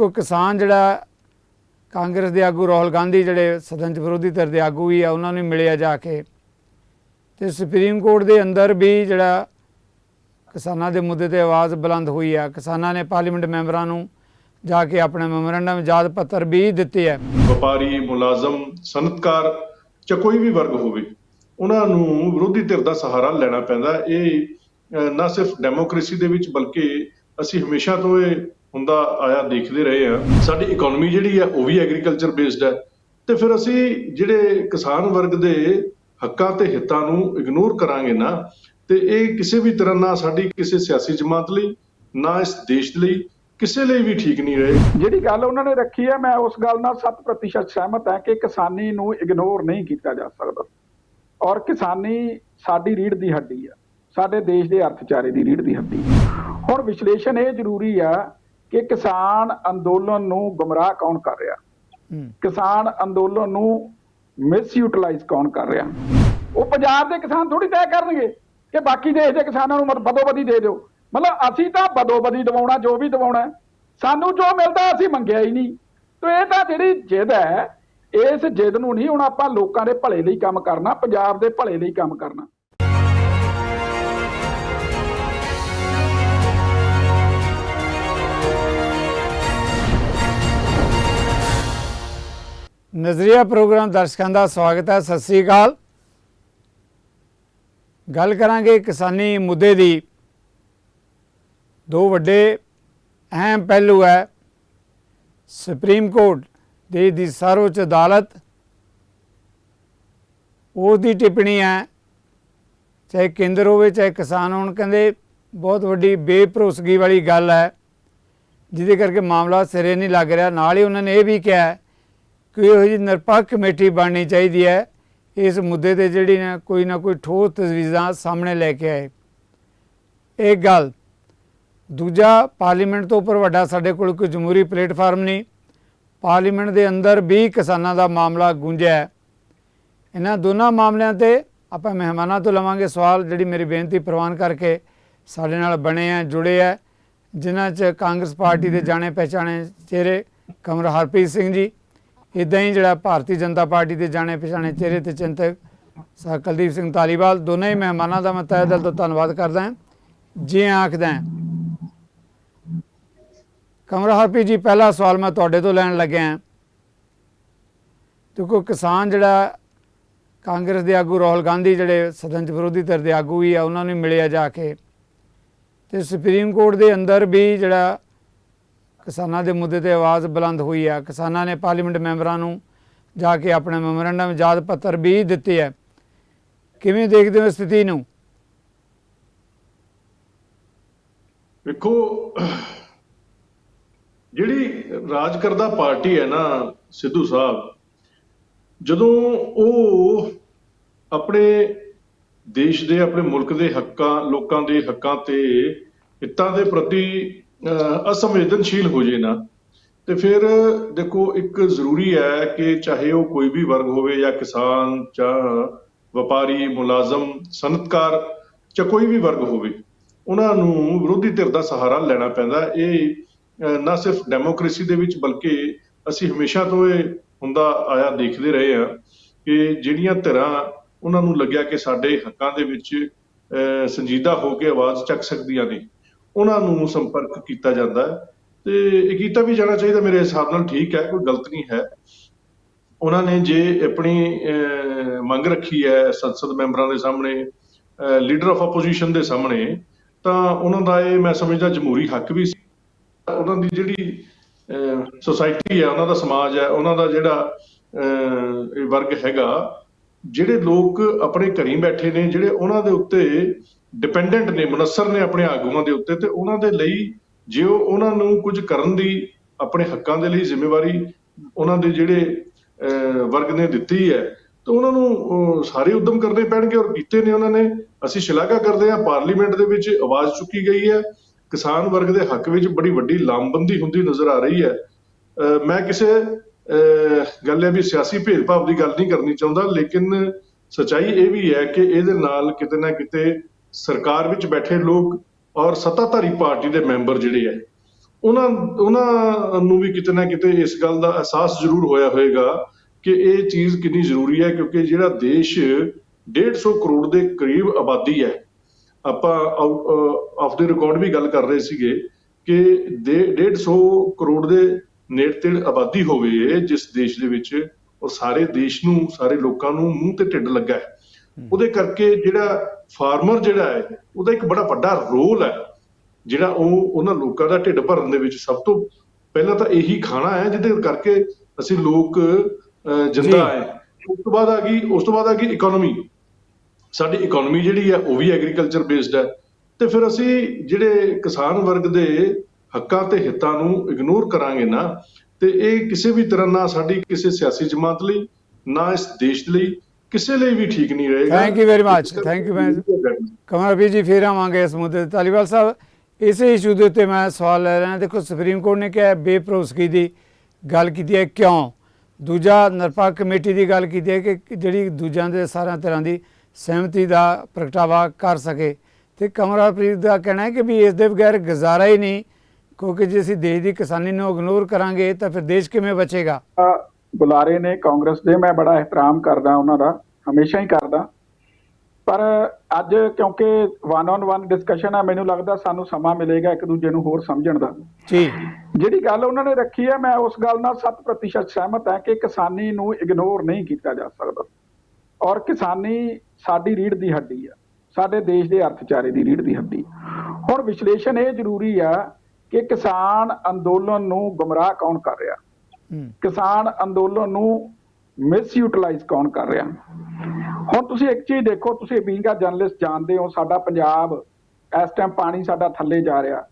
ਕੋ ਕਿਸਾਨ ਜਿਹੜਾ ਕਾਂਗਰਸ ਦੇ ਆਗੂ ਰਾਹੁਲ ਗਾਂਧੀ ਜਿਹੜੇ ਸਦਨ ਚ ਵਿਰੋਧੀ ਧਿਰ ਦੇ ਆਗੂ ਵੀ ਆ, ਉਹਨਾਂ ਨੂੰ ਮਿਲਿਆ ਜਾ ਕੇ। ਤੇ ਸੁਪਰੀਮ ਕੋਰਟ ਦੇ ਅੰਦਰ ਵੀ ਜਿਹੜਾ ਕਿਸਾਨਾਂ ਦੇ ਮੁੱਦੇ ਤੇ ਆਵਾਜ਼ ਬੁਲੰਦ ਹੋਈ ਆ। ਕਿਸਾਨਾਂ ਨੇ ਪਾਰਲੀਮੈਂਟ ਮੈਂਬਰਾਂ ਨੂੰ ਜਾ ਕੇ ਆਪਣਾ ਮੈਮੋਰੰਡਮ, ਯਾਦ ਪੱਤਰ ਵੀ ਦਿੱਤੇ ਆ। ਵਪਾਰੀ, ਮੁਲਾਜ਼ਮ, ਸਨਅਤਕਾਰ ਜਾਂ ਕੋਈ ਵੀ ਵਰਗ ਹੋਵੇ, ਉਹਨਾਂ ਨੂੰ ਵਿਰੋਧੀ ਧਿਰ ਦਾ ਸਹਾਰਾ ਲੈਣਾ ਪੈਂਦਾ। ਇਹ ਨਾ ਸਿਰਫ ਡੈਮੋਕ੍ਰੇਸੀ ਦੇ ਵਿੱਚ, ਬਲਕਿ ਅਸੀਂ ਹਮੇਸ਼ਾ ਤੋਂ ਇਹ ਹੁੰਦਾ ਆਇਆ ਦੇਖਦੇ ਰਹੇ ਹਾਂ ਸਾਡੀ ਇਕਨੋਮੀ ਜਿਹੜੀ ਹੈ ਉਹ ਵੀ ਐਗਰੀਕਲਚਰ ਬੇਸਡ ਹੈ ਤੇ ਫਿਰ ਅਸੀਂ ਜਿਹੜੇ ਕਿਸਾਨ ਵਰਗ ਦੇ ਹੱਕਾਂ ਤੇ ਹਿੱਤਾਂ ਨੂੰ ਇਗਨੋਰ ਕਰਾਂਗੇ ਨਾ, ਤੇ ਇਹ ਕਿਸੇ ਵੀ ਤਰ੍ਹਾਂ ਨਾ ਸਾਡੀ ਕਿਸੇ ਸਿਆਸੀ ਜਮਾਤ ਲਈ, ਨਾ ਇਸ ਦੇਸ਼ ਲਈ, ਕਿਸੇ ਲਈ ਵੀ ਠੀਕ ਨਹੀਂ ਰਹੇ। ਜਿਹੜੀ ਗੱਲ ਉਹਨਾਂ ਨੇ ਰੱਖੀ ਹੈ ਮੈਂ ਉਸ ਗੱਲ ਨਾਲ 7% ਸਹਿਮਤ ਹਾਂ ਕਿ ਕਿਸਾਨੀ ਨੂੰ ਇਗਨੋਰ ਨਹੀਂ ਕੀਤਾ ਜਾ ਸਕਦਾ। ਔਰ ਕਿਸਾਨੀ ਸਾਡੀ ਰੀੜ ਦੀ ਹੱਡੀ ਆ। ਸਾਡੇ ਦੇਸ਼ ਦੇ ਅਰਥਚਾਰੇ ਦੀ ਰੀੜ ਦੀ ਹੱਡੀ ਹੁਣ ਵਿਸ਼ਲੇਸ਼ਣ ਇਹ ਜ਼ਰੂਰੀ ਆ ਕਿ ਕਿਸਾਨ ਅੰਦੋਲਨ ਨੂੰ ਗੁੰਮਰਾਹ ਕੌਣ ਕਰ ਰਿਹਾ। ਕਿਸਾਨ ਅੰਦੋਲਨ ਨੂੰ ਮਿਸਯੂਟਿਲਾਈਜ਼ ਕੌਣ ਕਰ ਰਿਹਾ ਉਹ ਪੰਜਾਬ ਦੇ ਕਿਸਾਨ ਥੋੜੀ ਤੈਅ ਕਰਨਗੇ ਕਿ ਬਾਕੀ ਦੇਸ਼ ਦੇ ਕਿਸਾਨਾਂ ਨੂੰ ਬਦੋਬਦੀ ਦੇ ਦਿਓ ਮਤਲਬ ਅਸੀਂ ਤਾਂ ਬਦੋਬਦੀ ਦਿਵਾਉਣਾ ਜੋ ਵੀ ਦਿਵਾਉਣਾ। ਸਾਨੂੰ ਜੋ ਮਿਲਦਾ ਅਸੀਂ ਮੰਗਿਆ ਹੀ ਨਹੀਂ ਤੇ ਇਹ ਤਾਂ ਜਿਹੜੀ ਜਿੱਦ ਹੈ ਇਸ ਜਿੱਦ ਨੂੰ ਨਹੀਂ ਹੁਣ ਆਪਾਂ ਲੋਕਾਂ ਦੇ ਭਲੇ ਲਈ ਕੰਮ ਕਰਨਾ ਪੰਜਾਬ ਦੇ ਭਲੇ ਲਈ ਕੰਮ ਕਰਨਾ ਨਜ਼ਰੀਆ ਪ੍ਰੋਗਰਾਮ ਦਰਸ਼ਕਾਂ ਦਾ ਸਵਾਗਤ ਹੈ, ਸਤਿ ਸ੍ਰੀ ਅਕਾਲ। ਗੱਲ ਕਰਾਂਗੇ ਕਿਸਾਨੀ ਮੁੱਦੇ ਦੀ। ਦੋ ਵੱਡੇ ਅਹਿਮ ਪਹਿਲੂ ਹੈ, ਸੁਪਰੀਮ ਕੋਰਟ ਦੇਸ਼ ਦੀ ਸਰਵਉੱਚ ਅਦਾਲਤ। ਉਸ ਦੀ ਟਿੱਪਣੀ ਹੈ, ਚਾਹੇ ਕੇਂਦਰ ਹੋਵੇ, ਚਾਹੇ ਕਿਸਾਨ ਹੋਣ, ਕਹਿੰਦੇ ਬਹੁਤ ਵੱਡੀ ਬੇਭਰੋਸਗੀ ਵਾਲੀ ਗੱਲ ਹੈ, ਜਿਹਦੇ ਕਰਕੇ ਮਾਮਲਾ ਸਿਰੇ ਨਹੀਂ ਲੱਗ ਰਿਹਾ। ਨਾਲ ਹੀ ਉਹਨਾਂ ਨੇ ਇਹ ਵੀ ਕਿਹਾ ਕਿ ਇਹੋ ਜਿਹੀ ਨਿਰਪੱਖ ਕਮੇਟੀ ਬਣਨੀ ਚਾਹੀਦੀ ਹੈ। ਇਸ ਮੁੱਦੇ ਤੇ ਜਿਹੜੀ ਨਾ ਕੋਈ ਨਾ ਕੋਈ ਠੋਸ ਤਜਵੀਜ਼ਾਂ ਸਾਹਮਣੇ ਲੈ ਕੇ ਆਏ। ਇਹ ਗੱਲ ਦੂਜਾ, ਪਾਰਲੀਮੈਂਟ ਤੋਂ ਉੱਪਰ ਵੱਡਾ ਸਾਡੇ ਕੋਲ ਕੋਈ ਜਮਹੂਰੀ ਪਲੇਟਫਾਰਮ ਨਹੀਂ। ਪਾਰਲੀਮੈਂਟ ਦੇ ਅੰਦਰ ਵੀ ਕਿਸਾਨਾਂ ਦਾ ਮਾਮਲਾ ਗੂੰਜਿਆ ਇਹਨਾਂ ਦੋਨਾਂ ਮਾਮਲਿਆਂ ਤੇ ਆਪਾਂ ਮਹਿਮਾਨਾਂ ਤੋਂ ਲਵਾਂਗੇ ਸਵਾਲ, ਜਿਹੜੀ ਮੇਰੀ ਬੇਨਤੀ ਪ੍ਰਵਾਨ ਕਰਕੇ ਸਾਡੇ ਨਾਲ ਬਣੇ ਆ, ਜੁੜੇ ਆ, ਜਿਨ੍ਹਾਂ 'ਚ ਕਾਂਗਰਸ ਪਾਰਟੀ ਦੇ ਜਾਣੇ ਪਹਿਚਾਣੇ ਚਿਹਰੇ ਕਮਰ ਹਰਪ੍ਰੀਤ ਸਿੰਘ ਜੀ। ਇਦਾਂ ਹੀ ਜਿਹੜਾ ਭਾਰਤੀ ਜਨਤਾ ਪਾਰਟੀ ਦੇ ਜਾਣੇ ਪਛਾਣੇ ਚਿਹਰੇ ਤੇ ਚਿੰਤਕ ਸਾ ਕੁਲਦੀਪ ਸਿੰਘ ਧਾਲੀਵਾਲ, ਦੋਨੇ ਹੀ ਮਹਿਮਾਨਾਂ ਦਾ ਮੈਂ ਤਹਿ ਦਿਲ ਤੋਂ ਧੰਨਵਾਦ ਕਰਦਾ ਹਾਂ। ਜੀ ਆਖਦਾ ਹਾਂ। ਕਮਰ ਹਰਪ੍ਰੀਤ ਜੀ, ਪਹਿਲਾ ਸਵਾਲ ਮੈਂ ਤੁਹਾਡੇ ਤੋਂ ਲੈਣ ਲੱਗਿਆ ਦੇਖੋ, ਕਿਸਾਨ ਜਿਹੜਾ ਕਾਂਗਰਸ ਦੇ ਆਗੂ ਰਾਹੁਲ ਗਾਂਧੀ, ਜਿਹੜੇ ਸਦਨ ਚ ਵਿਰੋਧੀ ਧਿਰ ਦੇ ਆਗੂ ਵੀ ਆ, ਉਹਨਾਂ ਨੂੰ ਮਿਲਿਆ ਜਾ ਕੇ। ਤੇ ਸੁਪਰੀਮ ਕੋਰਟ ਦੇ ਅੰਦਰ ਵੀ ਜਿਹੜਾ ਕਿਸਾਨਾਂ ਦੇ ਮੁੱਦੇ ਤੇ ਆਵਾਜ਼ ਬੁਲੰਦ ਹੋਈ ਹੈ। ਕਿਸਾਨਾਂ ਨੇ ਪਾਰਲੀਮੈਂਟ ਮੈਂਬਰਾਂ ਨੂੰ ਜਾ ਕੇ ਆਪਣਾ ਮੈਮੋਰੰਡਮ, ਯਾਦ ਪੱਤਰ ਵੀ ਦਿੱਤੇ ਆ ਕਿਵੇਂ ਦੇਖਦੇ ਹੋ ਸਥਿਤੀ ਨੂੰ? ਵੇਖੋ, ਜਿਹੜੀ ਰਾਜ ਕਰਦਾ ਪਾਰਟੀ ਹੈ ਨਾ, ਸਿੱਧੂ ਸਾਹਿਬ, ਜਦੋਂ ਉਹ ਆਪਣੇ ਦੇਸ਼ ਦੇ, ਆਪਣੇ ਮੁਲਕ ਦੇ ਹੱਕਾਂ, ਲੋਕਾਂ ਦੇ ਹੱਕਾਂ ਤੇ, ਹਿੱਤਾਂ ਦੇ ਪ੍ਰਤੀ ਅਸੰਵੇਦਨਸ਼ੀਲ ਹੋ ਜੇ ਨਾ। ਤੇ ਫਿਰ ਦੇਖੋ, ਇੱਕ ਜ਼ਰੂਰੀ ਹੈ ਕਿ ਚਾਹੇ ਉਹ ਕੋਈ ਵੀ ਵਰਗ ਹੋਵੇ ਜਾਂ ਕਿਸਾਨ ਜਾਂ ਵਪਾਰੀ, ਮੁਲਾਜ਼ਮ ਸਨਅਤਕਾਰ ਜਾਂ ਕੋਈ ਵੀ ਵਰਗ ਹੋਵੇ, ਉਹਨਾਂ ਨੂੰ ਵਿਰੋਧੀ ਧਿਰ ਦਾ ਸਹਾਰਾ ਲੈਣਾ ਪੈਂਦਾ। ਇਹ ਨਾ ਸਿਰਫ ਡੈਮੋਕ੍ਰੇਸੀ ਦੇ ਵਿੱਚ ਬਲਕਿ ਅਸੀਂ ਹਮੇਸ਼ਾ ਤੋਂ ਇਹ ਹੁੰਦਾ ਆਇਆ ਦੇਖਦੇ ਰਹੇ ਹਾਂ ਕਿ ਜਿਹੜੀਆਂ ਧਿਰਾਂ ਉਹਨਾਂ ਨੂੰ ਲੱਗਿਆ ਕਿ ਸਾਡੇ ਹੱਕਾਂ ਦੇ ਵਿੱਚ ਸੰਜੀਦਾ ਹੋ ਕੇ ਆਵਾਜ਼ ਚੱਕ ਸਕਦੀਆਂ ਨੇ। ਉਹਨਾਂ ਨੂੰ ਸੰਪਰਕ ਕੀਤਾ ਜਾਂਦਾ ਹੈ। ਤੇ ਇਹ ਕੀਤਾ ਵੀ ਜਾਣਾ ਚਾਹੀਦਾ ਮੇਰੇ ਹਿਸਾਬ ਨਾਲ ਠੀਕ ਹੈ ਕੋਈ ਗਲਤ ਨਹੀਂ ਹੈ। ਉਹਨਾਂ ਨੇ ਜੇ ਆਪਣੀ ਅਹ, ਮੰਗ ਰੱਖੀ ਹੈ ਸੰਸਦ ਮੈਂਬਰਾਂ ਦੇ ਸਾਹਮਣੇ ਲੀਡਰ ਆਫ ਆਪੋਜੀਸ਼ਨ ਦੇ ਸਾਹਮਣੇ ਤਾਂ ਉਹਨਾਂ ਦਾ ਇਹ ਮੈਂ ਸਮਝਦਾ ਜਮਹੂਰੀ ਹੱਕ ਵੀ ਸੀ। ਉਹਨਾਂ ਦੀ ਜਿਹੜੀ ਸੋਸਾਇਟੀ ਹੈ ਉਹਨਾਂ ਦਾ ਸਮਾਜ ਹੈ ਉਹਨਾਂ ਦਾ ਜਿਹੜਾ ਅਹ, ਇਹ ਵਰਗ ਹੈਗਾ ਜਿਹੜੇ ਲੋਕ ਆਪਣੇ ਘਰੀ ਬੈਠੇ ਨੇ ਜਿਹੜੇ ਉਹਨਾਂ ਦੇ ਉੱਤੇ ਡਿਪੈਂਡੈਂਟ ਨੇ ਮੁਨਸਰ ਨੇ ਆਪਣੇ ਆਗੂਆਂ ਦੇ ਉੱਤੇ ਤੇ ਉਹਨਾਂ ਦੇ ਲਈ ਜੇ ਉਹ ਉਹਨਾਂ ਨੂੰ ਕੁਝ ਕਰਨ ਦੀ ਆਪਣੇ ਹੱਕਾਂ ਦੇ ਲਈ ਜ਼ਿੰਮੇਵਾਰੀ ਉਹਨਾਂ ਦੇ ਜਿਹੜੇ ਵਰਗ ਨੇ ਦਿੱਤੀ ਹੈ ਤਾਂ ਉਹਨਾਂ ਨੂੰ ਸਾਰੇ ਉਦਮ ਕਰਨੇ ਪੈਣਗੇ ਔਰ ਕੀਤੇ ਨੇ ਉਹਨਾਂ ਨੇ। ਅਸੀਂ ਸ਼ਲਾਘਾ ਕਰਦੇ ਹਾਂ ਪਾਰਲੀਮੈਂਟ ਦੇ ਵਿੱਚ ਆਵਾਜ਼ ਚੁੱਕੀ ਗਈ ਹੈ। ਕਿਸਾਨ ਵਰਗ ਦੇ ਹੱਕ ਵਿੱਚ ਬੜੀ ਵੱਡੀ ਲਾਮਬੰਦੀ ਹੁੰਦੀ ਨਜ਼ਰ ਆ ਰਹੀ ਹੈ। ਅਹ, ਮੈਂ ਕਿਸੇ ਅਹ, ਗੱਲ ਹੈ ਵੀ ਸਿਆਸੀ ਭੇਦਭਾਵ ਦੀ ਗੱਲ ਨਹੀਂ ਕਰਨੀ ਚਾਹੁੰਦਾ ਲੇਕਿਨ ਸਚਾਈ ਇਹ ਵੀ ਹੈ ਕਿ ਇਹਦੇ ਨਾਲ ਕਿਤੇ ਨਾ ਕਿਤੇ ਸਰਕਾਰ ਵਿੱਚ ਬੈਠੇ ਲੋਕ ਔਰ ਸੱਤਾਧਾਰੀ ਪਾਰਟੀ ਦੇ ਮੈਂਬਰ ਜਿਹੜੇ ਹੈ ਉਹਨਾਂ ਉਹਨਾਂ ਨੂੰ ਵੀ ਕਿਤੇ ਨਾ ਕਿਤੇ ਇਸ ਗੱਲ ਦਾ ਅਹਿਸਾਸ ਜ਼ਰੂਰ ਹੋਇਆ ਹੋਵੇਗਾ ਕਿ ਇਹ ਚੀਜ਼ ਕਿੰਨੀ ਜ਼ਰੂਰੀ ਹੈ ਕਿਉਂਕਿ ਜਿਹੜਾ ਦੇਸ਼ 150 ਕਰੋੜ ਦੇ ਕਰੀਬ ਆਬਾਦੀ ਹੈ ਆਪਾਂ ਆਫ ਦੀ ਰਿਕਾਰਡ ਵੀ ਗੱਲ ਕਰ ਰਹੇ ਸੀਗੇ ਕਿ ਦੇ- 150 ਕਰੋੜ ਦੇ ਨੇੜੇ ਤੇੜ ਆਬਾਦੀ ਹੋਵੇ ਜਿਸ ਦੇਸ਼ ਦੇ ਵਿੱਚ ਉਹ ਸਾਰੇ ਦੇਸ਼ ਨੂੰ, ਸਾਰੇ ਲੋਕਾਂ ਨੂੰ ਮੂੰਹ ਤੇ ਢਿੱਡ ਲੱਗਾ ਹੈ ਉਹਦੇ ਕਰਕੇ ਜਿਹੜਾ ਫਾਰਮਰ ਜਿਹੜਾ ਹੈ ਉਹਦਾ ਇੱਕ ਬੜਾ ਵੱਡਾ ਰੋਲ ਹੈ। ਜਿਹੜਾ ਉਹ ਉਹਨਾਂ ਲੋਕਾਂ ਦਾ ਢਿੱਡ ਭਰਨ ਦੇ ਵਿੱਚ ਸਭ ਤੋਂ ਪਹਿਲਾਂ ਤਾਂ ਇਹੀ ਖਾਣਾ ਹੈ ਜਿਹਦੇ ਕਰਕੇ ਅਸੀਂ ਲੋਕ। ਜਿੰਦਾ ਹੈ। ਉਸ ਤੋਂ ਬਾਅਦ ਆ ਗਈ ਉਸ ਤੋਂ ਬਾਅਦ ਆ ਗਈ ਇਕਨੋਮੀ ਸਾਡੀ ਇਕਨੋਮੀ ਜਿਹੜੀ ਹੈ ਉਹ ਵੀ ਐਗਰੀਕਲਚਰ ਬੇਸਡ ਹੈ। ਤੇ ਫਿਰ ਅਸੀਂ ਜਿਹੜੇ ਕਿਸਾਨ ਵਰਗ ਦੇ ਹੱਕਾਂ ਤੇ ਹਿੱਤਾਂ ਨੂੰ ਇਗਨੋਰ ਕਰਾਂਗੇ ਨਾ ਤੇ ਇਹ ਕਿਸੇ ਵੀ ਤਰ੍ਹਾਂ ਨਾ ਸਾਡੀ ਕਿਸੇ ਸਿਆਸੀ ਜਮਾਤ ਲਈ ਨਾ ਇਸ ਦੇਸ਼ ਲਈ ਕਿਸੇ ਲਈ ਵੀ ਠੀਕ ਨਹੀਂ ਰਹੇਗਾ। Thank you very much. Thank you very much ਕਮਲ ਵੀ ਜੀ ਫੇਰ ਆਵਾਂਗੇ ਇਸ ਮੁੱਦੇ ਤੇ। ਤਾਲੀਵਾਲ ਸਾਹਿਬ ਇਸੇ ਇਸ਼ੂ ਦੇ ਉੱਤੇ ਮੈਂ ਸਵਾਲ ਲੈ ਰਿਹਾ। ਦੇਖੋ ਸੁਪਰੀਮ ਕੋਰਟ ਨੇ ਕਿਹਾ ਹੈ ਬੇਭਰੋਸਗੀ ਦੀ ਗੱਲ ਕੀਤੀ ਹੈ। ਕਿਉਂ? ਦੂਜਾ ਨਿਰਪੱਖ ਕਮੇਟੀ ਦੀ ਗੱਲ ਕੀਤੀ ਹੈ ਕਿ ਜਿਹੜੀ ਦੂਜਿਆਂ ਦੇ ਸਾਰਿਆਂ ਤਰ੍ਹਾਂ ਦੀ ਸਹਿਮਤੀ ਦਾ ਪ੍ਰਗਟਾਵਾ ਕਰ ਸਕੇ। ਤੇ ਕਮਲਪ੍ਰੀਤ ਦਾ ਕਹਿਣਾ ਹੈ ਕਿ ਵੀ ਇਸ ਦੇ ਬਗੈਰ ਗੁਜ਼ਾਰਾ ਹੀ ਨਹੀਂ ਕਿਉਂਕਿ ਜੇ ਅਸੀਂ ਦੇਸ਼ ਦੀ ਕਿਸਾਨੀ ਨੂੰ ਇਗਨੋਰ ਕਰਾਂਗੇ ਤਾਂ ਫਿਰ ਦੇਸ਼ ਕਿਵੇਂ ਬਚੇਗਾ? ਬੁਲਾਰੇ ਨੇ ਕਾਂਗਰਸ ਦੇ ਮੈਂ ਬੜਾ ਇਹਤਰਾਮ ਕਰਦਾ ਉਹਨਾਂ ਦਾ ਹਮੇਸ਼ਾ ਹੀ ਕਰਦਾ। ਪਰ ਅੱਜ ਕਿਉਂਕਿ ਵਨ ਔਨ ਵਨ ਡਿਸਕਸ਼ਨ ਹੈ ਮੈਨੂੰ ਲੱਗਦਾ ਸਾਨੂੰ ਸਮਾਂ ਮਿਲੇਗਾ ਇੱਕ ਦੂਜੇ ਨੂੰ ਹੋਰ ਸਮਝਣ ਦਾ। ਜੀ। ਜਿਹੜੀ ਗੱਲ ਉਹਨਾਂ ਨੇ ਰੱਖੀ ਹੈ ਮੈਂ ਉਸ ਗੱਲ ਨਾਲ 7% ਸਹਿਮਤ ਹਾਂ ਕਿ ਕਿਸਾਨੀ ਨੂੰ ਇਗਨੋਰ ਨਹੀਂ ਕੀਤਾ ਜਾ ਸਕਦਾ। ਔਰ ਕਿਸਾਨੀ ਸਾਡੀ ਰੀੜ ਦੀ ਹੱਡੀ ਆ। ਸਾਡੇ ਦੇਸ਼ ਦੇ ਅਰਥਚਾਰੇ ਦੀ ਰੀੜ ਦੀ ਹੱਡੀ। ਹੁਣ ਵਿਸ਼ਲੇਸ਼ਣ ਇਹ ਜ਼ਰੂਰੀ ਆ ਕਿ ਕਿਸਾਨ ਅੰਦੋਲਨ ਨੂੰ ਗੁੰਮਰਾਹ ਕੌਣ ਕਰ ਰਿਹਾ? ਕਿਸਾਨ ਅੰਦੋਲਨ ਨੂੰ ਮਿਸਯੂਟਿਲਾਈਜ਼ ਕੌਣ ਕਰ ਰਿਹਾ? ਹੁਣ ਤੁਸੀਂ ਇੱਕ ਚੀਜ਼ ਦੇਖੋ, ਤੁਸੀਂ ਬੀਂਗਾ ਜਰਨਲਿਸਟ ਜਾਣਦੇ ਹੋ, ਸਾਡਾ ਪੰਜਾਬ ਇਸ ਟਾਈਮ ਪਾਣੀ ਸਾਡਾ ਥੱਲੇ ਜਾ ਰਿਹਾ।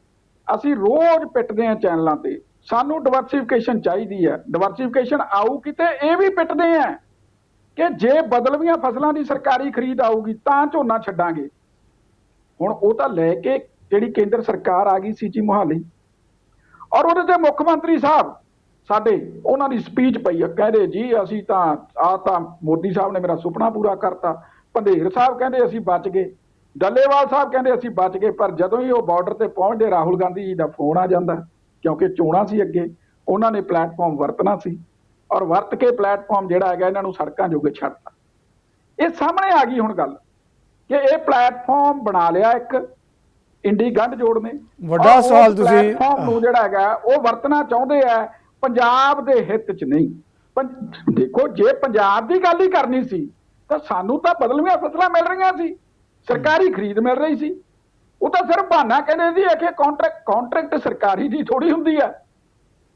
ਅਸੀਂ ਰੋਜ਼ ਪਿੱਟਦੇ ਹਾਂ ਚੈਨਲਾਂ ਤੇ। ਸਾਨੂੰ ਡਿਵਰਸਿਫਿਕੇਸ਼ਨ ਚਾਹੀਦੀ ਹੈ। ਡਿਵਰਸਿਫਿਕੇਸ਼ਨ ਆਊ ਕਿਤੇ, ਇਹ ਵੀ ਪਿੱਟਦੇ ਆ ਕਿ ਜੇ ਬਦਲਵੀਆਂ ਫਸਲਾਂ ਦੀ ਸਰਕਾਰੀ ਖਰੀਦ ਆਊਗੀ, ਤਾਂ ਝੋਨਾ ਛੱਡਾਂਗੇ। ਹੁਣ ਉਹ ਤਾਂ ਲੈ ਕੇ ਜਿਹੜੀ ਕੇਂਦਰ ਸਰਕਾਰ ਆ ਗਈ ਸੀ ਜੀ ਮੁਹਾਲੀ। ਔਰ ਉਹਦੇ ਤੇ ਮੁੱਖ ਮੰਤਰੀ ਸਾਹਿਬ ਸਾਡੇ ਉਹਨਾਂ ਦੀ ਸਪੀਚ ਪਈ ਆ ਕਹਿੰਦੇ ਜੀ ਅਸੀਂ ਤਾਂ ਆ ਤਾਂ ਮੋਦੀ ਸਾਹਿਬ ਨੇ ਮੇਰਾ ਸੁਪਨਾ ਪੂਰਾ ਕਰਤਾ। ਪੰਧੇਰ ਸਾਹਿਬ ਕਹਿੰਦੇ ਅਸੀਂ ਬਚ ਗਏ। ਡੱਲੇਵਾਲ ਸਾਹਿਬ ਕਹਿੰਦੇ ਅਸੀਂ ਬਚ ਗਏ ਪਰ ਜਦੋਂ ਹੀ ਉਹ ਬਾਰਡਰ ਤੇ ਪਹੁੰਚਦੇ ਰਾਹੁਲ ਗਾਂਧੀ ਜੀ ਦਾ ਫੋਨ ਆ ਜਾਂਦਾ ਕਿਉਂਕਿ ਚੋਣਾਂ ਸੀ ਅੱਗੇ ਉਹਨਾਂ ਨੇ ਪਲੇਟਫਾਰਮ ਵਰਤਣਾ ਸੀ। ਔਰ ਵਰਤ ਕੇ ਪਲੇਟਫਾਰਮ ਜਿਹੜਾ ਹੈਗਾ ਇਹਨਾਂ ਨੂੰ ਸੜਕਾਂ ਜੋਗੇ ਛੱਡਤਾ। ਇਹ ਸਾਹਮਣੇ ਆ ਗਈ ਹੁਣ ਗੱਲ ਕਿ ਇਹ ਪਲੇਟਫਾਰਮ ਬਣਾ ਲਿਆ ਇੱਕ ਇੰਡੀ ਗੰਢ ਜੋੜ ਨੇ। ਵੱਡਾ ਸਵਾਲ ਤੁਸੀਂ- ਪਲੇਟਫਾਰਮ ਨੂੰ ਜਿਹੜਾ ਹੈਗਾ ਉਹ ਵਰਤਣਾ ਚਾਹੁੰਦੇ ਆ ਪੰਜਾਬ ਦੇ ਹਿੱਤ 'ਚ ਨਹੀਂ ਦੇਖੋ ਜੇ ਪੰਜਾਬ ਦੀ ਗੱਲ ਹੀ ਕਰਨੀ ਸੀ ਤਾਂ ਸਾਨੂੰ ਤਾਂ ਬਦਲਵੀਆਂ ਫਸਲਾਂ ਮਿਲ ਰਹੀਆਂ ਸੀ ਸਰਕਾਰੀ ਖਰੀਦ ਮਿਲ ਰਹੀ ਸੀ ਉਹ ਤਾਂ ਸਿਰਫ ਬਹਾਨਾ ਕਹਿੰਦੇ ਸੀ ਕਿ ਕੰਟਰੈਕਟ ਕੰਟਰੈਕਟ ਸਰਕਾਰੀ ਦੀ ਥੋੜੀ ਹੁੰਦੀ ਆ